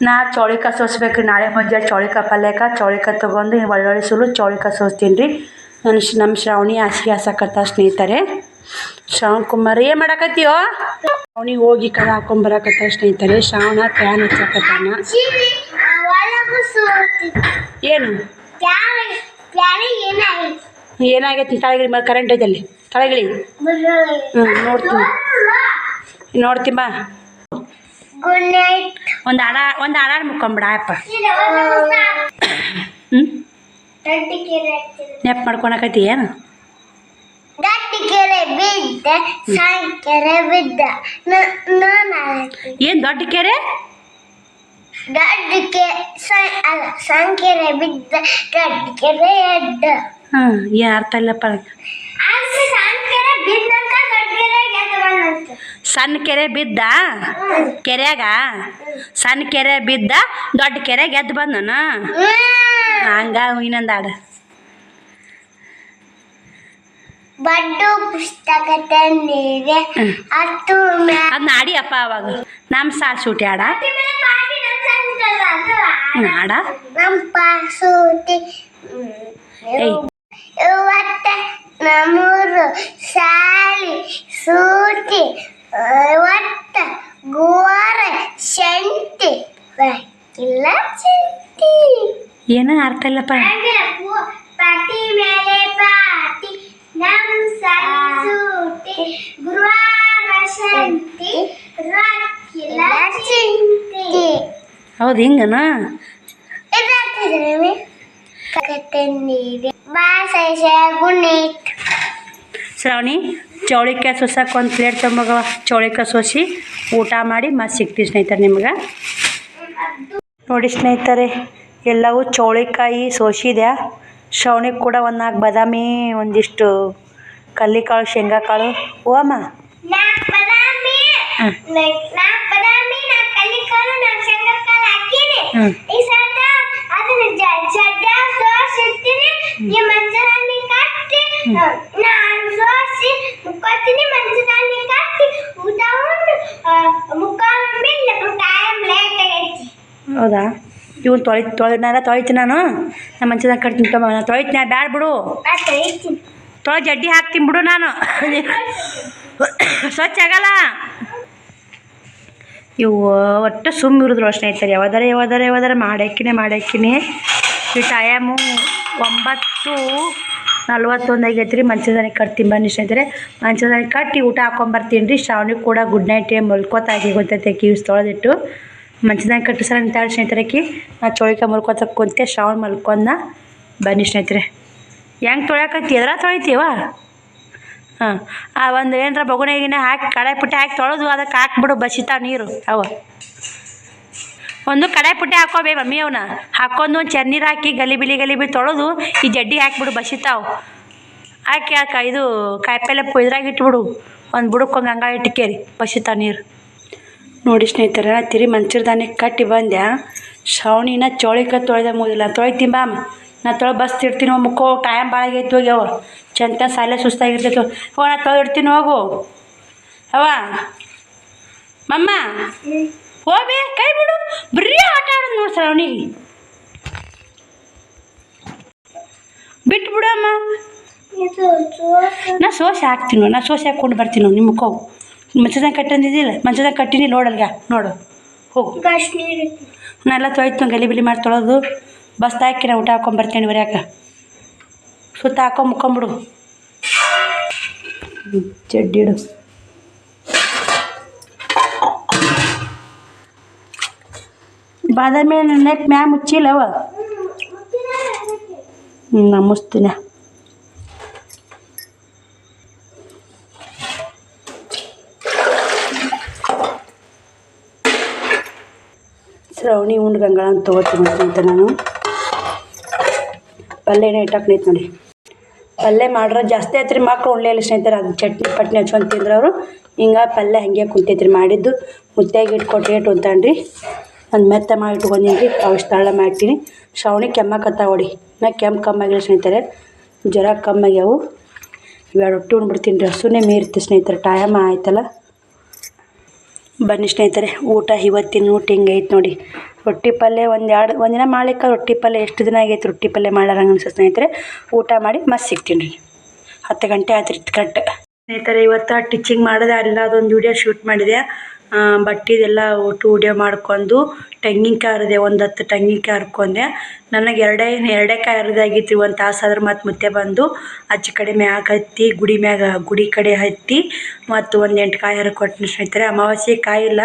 ನಾ ಚೌಳಿಕಾಯಿ ಸೋಸ್ಬೇಕು ರೀ ನಾಳೆ ಮುಂಜಾನೆ ಚೌಳಿಕಾಯಿ ಪಲ್ಯಕ. ಚೌಳಿಕಾಯಿ ತೊಗೊಂಡು ಬೆಳ್ಳುಳ್ಳಿ ಸುಳ್ಳು ಚೌಳಿಕಾಯಿ ಸೋಸ್ತೀನಿ ರೀ. ನನ್ನ ನಮ್ಮ ಶ್ರಾವಣಿ ಹಾಸಿಗೆ ಹಾಸಕತ್ತ ಸ್ನೇಹಿತರೆ. ಶ್ರಾವಣ್ ಕುಮಾರ್ ಏನು ಮಾಡಕತ್ತೀಯೋ? ಅವನಿಗೆ ಹೋಗಿ ಕಡೆ ಹಾಕೊಂಬರಕತ್ತ ಸ್ನೇಹಿತರೆ ಶ್ರಾವಣ ಫ್ಯಾನ್ ಹಚ್ಚಕತ್ತಾನ ಏನು? ಏನಾಗೈತಿ? ತಳಗಿಳಿ ಮ ಕರೆಂಟ್ ಐತಲ್ಲಿ ತಳಗಿಳಿ. ಹ್ಞೂ ನೋಡ್ತೀನಿ. ನೋಡ್ತೀನಿ ಬಾ. ಒಂದು ಅಡ ಒಂದು ಹಾಡ ಮುಕ್ಕೊಂಬಿಡ ಅಪ್ಪ. ಹ್ಞೂ ನೆಪ್ ಮಾಡ್ಕೊಳಕತ್ತಿ ಏನು? ಕೆರೆ ಬಿದ್ದ ಸಾಯಂಕೆರೆ ಬಿದ್ದ. ಏನ್ ದೊಡ್ಡ ಕೆರೆ? ದೊಡ್ಡ ಕೆ ಸಾಯ್ ಕೆರೆ ಸಾಯಂಕೆರೆ ಬಿದ್ದ ದೊಡ್ಡ ಕೆರೆ ಎದ್ದ. ಹಾಂ ಏನ್ ಅರ್ಥ ಇಲ್ಲಪ್ಪ ದೊಡ್ಡ ಕೆರೆ ಸಣ್ಣ ಕೆರೆ ಬಿದ್ದ? ಕೆರೆಯಾಗ? ಸಣ್ಣ ಕೆರೆ ಬಿದ್ದ ದೊಡ್ಡ ಕೆರೆಗೆ ಎದ್ದು ಬಂದನು? ಹಂಗ ಇನ್ನೊಂದು ಹಾಡು. ಬಡ್ಡು ಪುಸ್ತಕ ನೀರೆ. ಹತ್ತು ಅದನ್ನ ಆಡಿ ಅಪ್ಪ ಅವಾಗ. ನಮ್ಮ ಸಾಲ್ ಸೂಟಿ ಆಡ. ನಾಡ ನಮ್ಮ ಏಯ್. ಇವತ್ತ ನಮ್ಮೂರು ಸಾಲಿ ಸೂಟಿ. ಇವತ್ತ ಗುವಾರ ಶಂಟಿ. ಇಲ್ಲ ಶಂಟಿ. ಏನ ಅರ್ಥ ಇಲ್ಲಪ್ಪ. ಪಾಟಿ ಮೇಲೆ ಪಾಟಿ ನಮ್ ಸೂಟಿ ಗುರುವಾರ ಶಾಂತಿ ರೊಕ್ಕಿಲ್ಲ ಚಿಂಟಿ ಹೌದು ಹಿಂಗನ? ಶ್ರಾವಣಿ ಚೌಳಿಕಾಯಿ ಸೋಸಕ್ಕೆ ಒಂದು ಪ್ಲೇಟ್ ತೊಂಬಗವ ಚೌಳಿಕಾಯಿ ಸೋಸಿ ಊಟ ಮಾಡಿ ಮತ್ತೆ ಸಿಗ್ತೀವಿ ಸ್ನೇಹಿತರೆ ನಿಮ್ಗೆ. ನೋಡಿ ಸ್ನೇಹಿತರೆ ಎಲ್ಲವೂ ಚೌಳಿಕಾಯಿ ಸೋಸಿದೆ ಶವಣಿ ಕೂಡ ಒಂದು ನಾಲ್ಕು ಬಾದಾಮಿ ಒಂದಿಷ್ಟು ಕಲ್ಲಿಕಾಳು ಶೇಂಗಾ ಕಾಳು ಓ ಅಮ್ಮ ಹೌದಾ? ಇವನು ತೊಳಿ ತೊಳಿ ನಾನು ತೊಳಿತೀನಿ ನಾನು. ನಮ್ಮ ಮಂಚದಾಗ ಕಟ್ತೀನಿ ತೊಳಿತೀನಿ ಬ್ಯಾಡ ಬಿಡು. ತೊಳೆ ಜಡ್ಡಿ ಹಾಕ್ತೀನಿ ಬಿಡು ನಾನು. ಸ್ವಚ್ಛ ಆಗಲ್ಲ. ಇವು ಒಟ್ಟು ಸುಮ್ಮ ಇರೋದ್ರು ಸ್ನೇಹಿತರೆ ಯಾವ್ದಾರ ಯಾವ್ದಾರ ಯಾವ್ದಾರ ಮಾಡಾಕಿನಿ ಮಾಡಾಕಿನಿ ಈ ಟೈಮು ಒಂಬತ್ತು ನಲ್ವತ್ತೊಂದು ಆಗೈತೆ ರೀ ಮಂಚದಾನೆ ಕಟ್ತೀನಿ ಬನ್ನಿ ಸ್ನೇಹಿತರೆ. ಮಂಚದಾನಿ ಕಟ್ಟಿ ಊಟ ಹಾಕೊಂಬರ್ತೀನಿ ರೀ. ಶ್ರಾವಣಿ ಕೂಡ ಗುಡ್ ನೈಟ್ ಮಲ್ಕೋತಾಗಿ ಗೊತ್ತೈತೆ ಕೀವ್ಸ್ ತೊಳೆದಿಟ್ಟು. ಮಂಚದಾನೆ ಕಟ್ಟಿಸಲ್ಲ ಸಲ ನಿಂತಾಳೆ ಸ್ನೇಹಿತರಕ್ಕೆ ನಾ ಚೋಳಿಕ ಮಲ್ಕೊತ ಕುಂತೆ, ಶ್ರಾವಣ ಮಲ್ಕೊಂಡ. ಬನ್ನಿ ಸ್ನೇಹಿತರೆ. ಹೆಂಗೆ ತೊಳ್ಯಾಕತ್ತಿ? ಎದ್ರ ತೊಳಿತೀವ? ಹಾಂ. ಆ ಒಂದು ಏನರ ಬಗುಣಿಗಿನ ಹಾಕಿ ಕಡಾಯಿ ಪುಟ್ಟಿ ಹಾಕಿ ತೊಳೆದು ಅದಕ್ಕೆ ಹಾಕ್ಬಿಡು ಬಸಿತಾವ ನೀರು. ಅವ. ಒಂದು ಕಡಾಯಿ ಪುಟ್ಟಿ ಹಾಕೋಬೇ ಮಮ್ಮಿ ಅವನ್ನ ಹಾಕೊಂಡು ಒಂದು ಚೆನ್ನೀರು ಹಾಕಿ ಗಲಿಬಿಲಿ ಗಲಿಬಿಲಿ ತೊಳೆದು ಈ ಜಡ್ಡಿ ಹಾಕ್ಬಿಡು ಬಸಿತಾವ ಹಾಕಿ ಹಾಕ ಇದು ಕಾಯಿಪಲ್ಲೆ ಇದ್ರಾಗ ಇಟ್ಬಿಡು. ಒಂದು ಬುಡಕ್ಕೆ ಹಂಗಾಗಿ ಇಟ್ಕೇರಿ ಬಸಿತಾವ ನೀರು. ನೋಡಿ ಸ್ನೇಹಿತರ, ತಿರಿ ಮಂಚರ್ದಾನೆ ಕಟ್ಟಿ ಬಂದ್ಯ? ಶ್ರಾವಣಿನ ಚೋಳಿಕ ತೊಳೆದ ಮುಗಿಲ್ಲ ತೊಳಿತೀನಿ ಬಾ. ಅಮ್ಮ. ನಾ ತೊಳೆ ಬಸ್ ಇಡ್ತೀನಿ ಮುಕ್ಕೋ ಟೈಮ್ ಭಾಳ ಆಗೈತೆ ಹೋಗಿ ಅವ. ಚಂತ ಸಾಲೆ ಸುಸ್ತಾಗಿರ್ತೈತೆ ಓ ನಾ ತೊಳೆ ಇಡ್ತೀನಿ ಹೋಗು. ಅವ. ಮಮ್ಮ. ಹೋಗಿ ಕೈ ಬಿಡು. ಬರೀ ಆಟ ಆಡೋದು ನೋಡಿ ಶ್ರಾವಣಿ. ಬಿಟ್ಬಿಡಮ್ಮ ನಾ ಸೋಸೆ ಹಾಕ್ತೀನಿ ನಾ ಸೋಸೆ ಹಾಕ್ಕೊಂಡು ಬರ್ತೀನಿ ನಿಮ್ಮ ಮುಖವು ಮಂಚದಾಗ ಕಟ್ಟಂದಿದ್ದಿಲ್ಲ ಮಂಚದಾಗ ಕಟ್ಟಿನಿ ನೋಡಲ್ಗ ನೋಡು. ಹೋಗು. ನಾನೆಲ್ಲ ತೊಯ್ತು ಗಲಿ ಬಿಲಿ ಮಾಡಿ ತೊಳೆದು ಬಸ್ ಹಾಕಿ ನಾ ಊಟ ಹಾಕೊಂಬರ್ತೀನಿ ಬರ್ಯಾಕ ಸುತ್ತ ಹಾಕೊಂಡ್ ಮುಕ್ಕೊಂಬಿಡು. ಚಡ್ಡಿಡು ಬಾದಾಮಿ ನೆಕ್ ಮ್ಯಾ ಮುಚ್ಚಿಲ್ಲವ? ಹ್ಞೂ ನಾ ಮುಚ್ತೀನಿ. ಶ್ರಾವಣಿ ಉಂಡು ಗಂಗಳ ಅಂತ ತೊಗೋತೀನಿ ಅಂತ ನಾನು. ಪಲ್ಯನೇ ಇಟ್ಟಾಕ್ ನಿಂತು ನೋಡಿ. ಪಲ್ಯ ಮಾಡ್ರೆ ಜಾಸ್ತಿ ಆಯ್ತು ರೀ ಮಕ್ಳು ಉಣ್ಲಿಲ್ಲ ಸ್ನೇಹಿತರೆ. ಅದು ಚಟ್ನಿ, ಪಟ್ನಿ ಹಚ್ಕೊಂಡು ತಿಂದ್ರೆ ಅವರು ಹಿಂಗೆ ಪಲ್ಯ ಹಂಗೆ ಕುಂತೈತ್ರಿ ಮಾಡಿದ್ದು. ಮುತ್ತೈಗೆ ಇಟ್ಕೊಟ್ಟು ಏಟು ಅಂತಾನ್ರಿ ಒಂದು ಮೆತ್ತ ಮಾಡಿ ಇಟ್ಕೊಂಡಿನಿ ರೀ ಅಷ್ಟು ತಾಳ ಮಾಡ್ತೀನಿ. ಶ್ರಾವಣಿ ಕೆಮ್ಮಕತ್ತಾವ ಹೊಡಿ. ನಾ ಕೆಮ್ಮು ಕಮ್ಮಾಗಿಲ್ಲ ಸ್ನೇಹಿತರೆ. ಜ್ವರ ಕಮ್ಮಾಗ್ಯಾವು ಇವೆರಡು ರೊಟ್ಟಿ ಉಣ್ಬಿಡ್ತೀನಿ ರೀ. ಹಸುನೇ ಮೀರ್ತಿ ಸ್ನೇಹಿತರೆ. ಟೈಮ್ ಆಯ್ತಲ್ಲ. ಬನ್ನಿ ಸ್ನೇಹಿತರೆ, ಊಟ ಇವತ್ತಿನ ಊಟ ಹಿಂಗೆ ನೋಡಿ. ರೊಟ್ಟಿ ಪಲ್ಯ ಒಂದು ಎರಡು ಒಂದಿನ ಮಾಡ್ಲಿಕ್ಕೆ ರೊಟ್ಟಿ ಪಲ್ಯ ಎಷ್ಟು ದಿನ ಆಗೈತೆ ರೊಟ್ಟಿ ಪಲ್ಯ ಮಾಡಾರಂಗೆ ಅನ್ಸುತ್ತೆ ಸ್ನೇಹಿತರೆ. ಊಟ ಮಾಡಿ ಮತ್ತೆ ಸಿಗ್ತೀನಿ ರೀ ಹತ್ತು ಗಂಟೆ ಆಯ್ತು ರೀ ಸ್ನೇಹಿತರೆ, ಇವತ್ತು ಟಿಚಿಂಗ್ ಮಾಡಿದೆ ಅಲ್ಲ ಅದೊಂದು ವಿಡಿಯೋ ಶೂಟ್ ಮಾಡಿದೆ. ಬಟ್ಟಿದೆಲ್ಲ ಒಟ್ಟು ವಿಡಿಯೋ ಮಾಡ್ಕೊಂಡು, ತೆಂಗಿನಕಾಯಿ ಹರಿದೆ ಒಂದು ಹತ್ತು ತೆಂಗಿನಕಾಯಿ ಹರ್ಕೊಂಡೆ ನನಗೆ ಎರಡೇ ಎರಡೇ ಕಾಯಿ ಹರಿದಾಗಿತ್ತು ರೀ ಒಂದು ತಾಸು ಆದ್ರೆ ಮತ್ತೆ ಮುತ್ತೆ ಬಂದು ಆಚೆ ಕಡೆ ಮ್ಯಾಗ ಹತ್ತಿ, ಗುಡಿ ಮ್ಯಾಗ, ಗುಡಿ ಕಡೆ ಹತ್ತಿ ಮತ್ತು ಒಂದು ಎಂಟು ಕಾಯಿ ಹರ್ಕೊಟ್ಟಿನಿ ಸ್ನೇಹಿತರೆ. ಅಮಾವಾಸ್ಯೆ ಕಾಯಿ ಇಲ್ಲ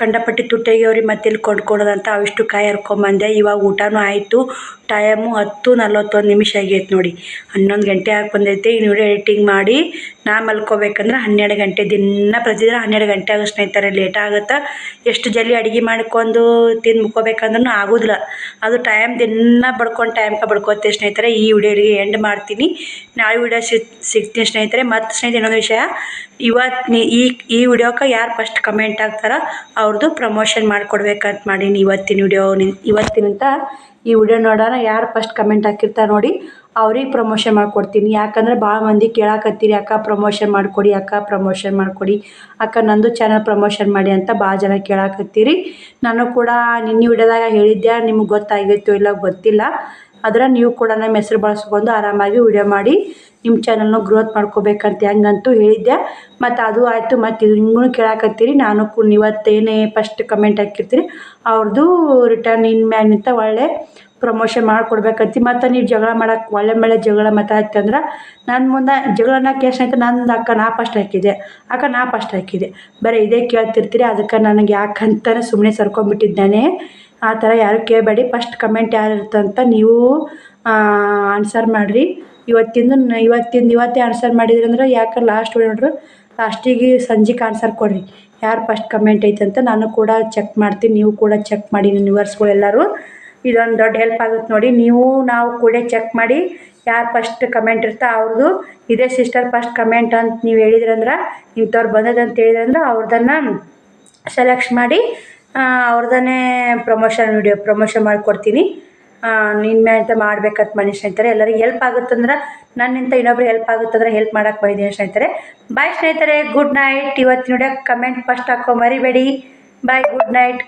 ಕಂಡಪಟ್ಟಿ ತುಟ್ಟಾಗ್ಯವ್ರಿ ಮತ್ತೆ ಇಲ್ಲಿ ಕೊಂಡ್ಕೊಡೋದಂತ ಅವಿಷ್ಟು ಕಾಯಿ ಹರ್ಕೊಂಬಂದೆ ಇವಾಗ ಊಟನೂ ಆಯಿತು. ಟೈಮು ಹತ್ತು ನಲ್ವತ್ತೊಂದು ನಿಮಿಷ ಆಗೈತೆ ನೋಡಿ. ಹನ್ನೊಂದು ಗಂಟೆ ಆಗಿ ಬಂದೈತೆ. ಇನ್ನು ವಿಡಿಯೋ ಎಡಿಟಿಂಗ್ ಮಾಡಿ ನಾ ಮಲ್ಕೋಬೇಕಂದ್ರೆ ಹನ್ನೆರಡು ಗಂಟೆ ದಿನ ಪ್ರತಿದಿನ ಹನ್ನೆರಡು ಗಂಟೆ ಆಗೋ ಸ್ನೇಹಿತರೆ. ಲೇಟ್ ಆಗುತ್ತೆ? ಎಷ್ಟು ಜಲ್ದಿ ಅಡುಗೆ ಮಾಡ್ಕೊಂಡು ತಿಂದು ಮುಕ್ಕೋಬೇಕಂದ್ರೂ ಆಗೋದಿಲ್ಲ. ಅದು ಟೈಮ್ ದಿನ ಬಡ್ಕೊಂಡು ಟೈಮ್ಗೆ ಬಡ್ಕೋತೆ ಸ್ನೇಹಿತರೆ, ಈ ವಿಡಿಯೋಗೆ ಎಂಡ್ ಮಾಡ್ತೀನಿ. ನಾಳೆ ವಿಡಿಯೋ ಸಿಗ್ ಸಿಗ್ತೀನಿ ಸ್ನೇಹಿತರೆ. ಮತ್ತು ಸ್ನೇಹಿತರೆ, ಇನ್ನೊಂದು ವಿಷಯ. ಇವತ್ತು ಈ ಈ ವಿಡಿಯೋಕ್ಕೆ ಯಾರು ಫಸ್ಟ್ ಕಮೆಂಟ್ ಹಾಕ್ತಾರ ಅವ್ರದ್ದು ಪ್ರಮೋಷನ್ ಮಾಡಿಕೊಡ್ಬೇಕಂತ ಮಾಡೀನಿ ಇವತ್ತಿನ ವಿಡಿಯೋ. ಇವತ್ತಿನಂತ ಈ ವಿಡಿಯೋ ನೋಡೋಣ ಯಾರು ಫಸ್ಟ್ ಕಮೆಂಟ್ ಹಾಕಿರ್ತಾರೆ ನೋಡಿ ಅವ್ರಿಗೆ ಪ್ರಮೋಷನ್ ಮಾಡಿಕೊಡ್ತೀನಿ. ಯಾಕಂದ್ರೆ ಭಾಳ ಮಂದಿ ಕೇಳಾಕತ್ತೀರಿ, ಅಕ್ಕ ಪ್ರಮೋಷನ್ ಮಾಡಿಕೊಡಿ, ಅಕ್ಕ ಪ್ರಮೋಷನ್ ಮಾಡಿಕೊಡಿ. ಅಕ್ಕ, ನಂದು ಚಾನಲ್ ಪ್ರಮೋಷನ್ ಮಾಡಿ ಅಂತ ಭಾಳ ಜನ ಕೇಳಾಕತ್ತೀರಿ. ನಾನು ಕೂಡ ನಿನ್ನೆ ವಿಡಿಯೋದಾಗ ಹೇಳಿದ್ದೆ ನಿಮ್ಗೆ ಗೊತ್ತಾಗೈತೋ ಇಲ್ಲ ಗೊತ್ತಿಲ್ಲ. ಆದ್ರೆ ನೀವು ಕೂಡ ನಮ್ಮ ಹೆಸರು ಬಳಸ್ಕೊಂಡು ಆರಾಮಾಗಿ ವಿಡಿಯೋ ಮಾಡಿ, ನಿಮ್ಮ ಚಾನಲ್ನ ಗ್ರೋತ್ ಮಾಡ್ಕೋಬೇಕಂತ ಹೆಂಗಂತೂ ಹೇಳಿದ್ದೆ ಮತ್ತು ಅದು ಆಯಿತು, ಮತ್ತು ಇದು ನಿಮ್ಗೂ ಕೇಳಾಕತ್ತೀರಿ. ನಾನು ಇವತ್ತೇನೇ ಫಸ್ಟ್ ಕಮೆಂಟ್ ಹಾಕಿರ್ತೀರಿ ಅವ್ರದ್ದು ರಿಟರ್ನ್ ಇನ್ ಅಂತ ಒಳ್ಳೆ ಪ್ರಮೋಷನ್ ಮಾಡಿಕೊಡ್ಬೇಕಂತ. ಮತ್ತು ನೀವು ಜಗಳ ಮಾಡಕ್ಕೆ ಒಳ್ಳೆ ಮೇಲೆ ಜಗಳ ಮಾತಾಡ್ತಿ ಅಂದ್ರೆ ನನ್ನ ಮುಂದೆ ಜಗಳ ಕೇಸ್ ಆಯ್ತು ನಂದು ಅಕ್ಕ ನಾ ಫಸ್ಟ್ ಹಾಕಿದ್ದೆ ಅಕ್ಕ ನಾ ಫಸ್ಟ್ ಹಾಕಿದ್ದೆ ಬರೀ ಇದೇ ಕೇಳ್ತಿರ್ತೀರಿ, ಅದಕ್ಕೆ ನನಗೆ ಯಾಕಂತಾನೆ ಸುಮ್ಮನೆ ಸರ್ಕೊಂಡ್ಬಿಟ್ಟಿದ್ದಾನೆ ಆ ಥರ ಯಾರು ಕೇಳಬೇಡಿ ಫಸ್ಟ್ ಕಮೆಂಟ್ ಯಾರು ಇರ್ತಂತ ನೀವು ಆನ್ಸರ್ ಮಾಡಿರಿ. ಇವತ್ತಿಂದು ಇವತ್ತಿಂದ ಇವತ್ತೇ ಆನ್ಸರ್ ಮಾಡಿದ್ರಿ ಅಂದ್ರೆ ಯಾಕೆ ಲಾಸ್ಟ್ ನೋಡ್ರಿ ಲಾಸ್ಟಿಗೆ ಸಂಜೆಗೆ ಆನ್ಸರ್ ಕೊಡ್ರಿ. ಯಾರು ಫಸ್ಟ್ ಕಮೆಂಟ್ ಐತೆ ಅಂತ ನಾನು ಕೂಡ ಚೆಕ್ ಮಾಡ್ತೀನಿ, ನೀವು ಕೂಡ ಚೆಕ್ ಮಾಡಿ ಎಲ್ಲರೂ ಇದೊಂದು ದೊಡ್ಡ ಹೆಲ್ಪ್ ಆಗುತ್ತೆ ನೋಡಿ. ನೀವು ನಾವು ಕೂಡ ಚೆಕ್ ಮಾಡಿ ಯಾರು ಫಸ್ಟ್ ಕಮೆಂಟ್ ಇರ್ತಾ ಅವ್ರದ್ದು ಇದೇ ಸಿಸ್ಟರ್ ಫಸ್ಟ್ ಕಮೆಂಟ್ ಅಂತ ನೀವು ಹೇಳಿದ್ರಂದ್ರೆ ಇಂಥವ್ರು ಬಂದದಂತ ಹೇಳಿದ್ರಂದ್ರೆ ಅವ್ರದನ್ನು ಸೆಲೆಕ್ಟ್ ಮಾಡಿ ಅವ್ರದನ್ನೇ ಪ್ರಮೋಷನ್ ವಿಡಿಯೋ ಪ್ರಮೋಷನ್ ಮಾಡಿಕೊಡ್ತೀನಿ. ನಿನ್ನೆ ಅಂತ ಮಾಡ್ಬೇಕಂತ ಮನೆ ಸ್ನೇಹಿತರೆ, ಎಲ್ಲರಿಗೆ ಹೆಲ್ಪ್ ಆಗುತ್ತಂದ್ರೆ ನನ್ನಿಂದ ಇನ್ನೊಬ್ರು ಹೆಲ್ಪ್ ಆಗುತ್ತಂದ್ರೆ ಹೆಲ್ಪ್ ಮಾಡಕ್ಕೆ ಬಂದಿದ್ದೀನಿ ಸ್ನೇಹಿತರೆ. ಬಾಯ್ ಸ್ನೇಹಿತರೆ ಗುಡ್ ನೈಟ್ ಇವತ್ತು ನೋಡಿ ಕಮೆಂಟ್ ಫಸ್ಟ್ ಹಾಕೋ ಮರಿಬೇಡಿ. Bye good night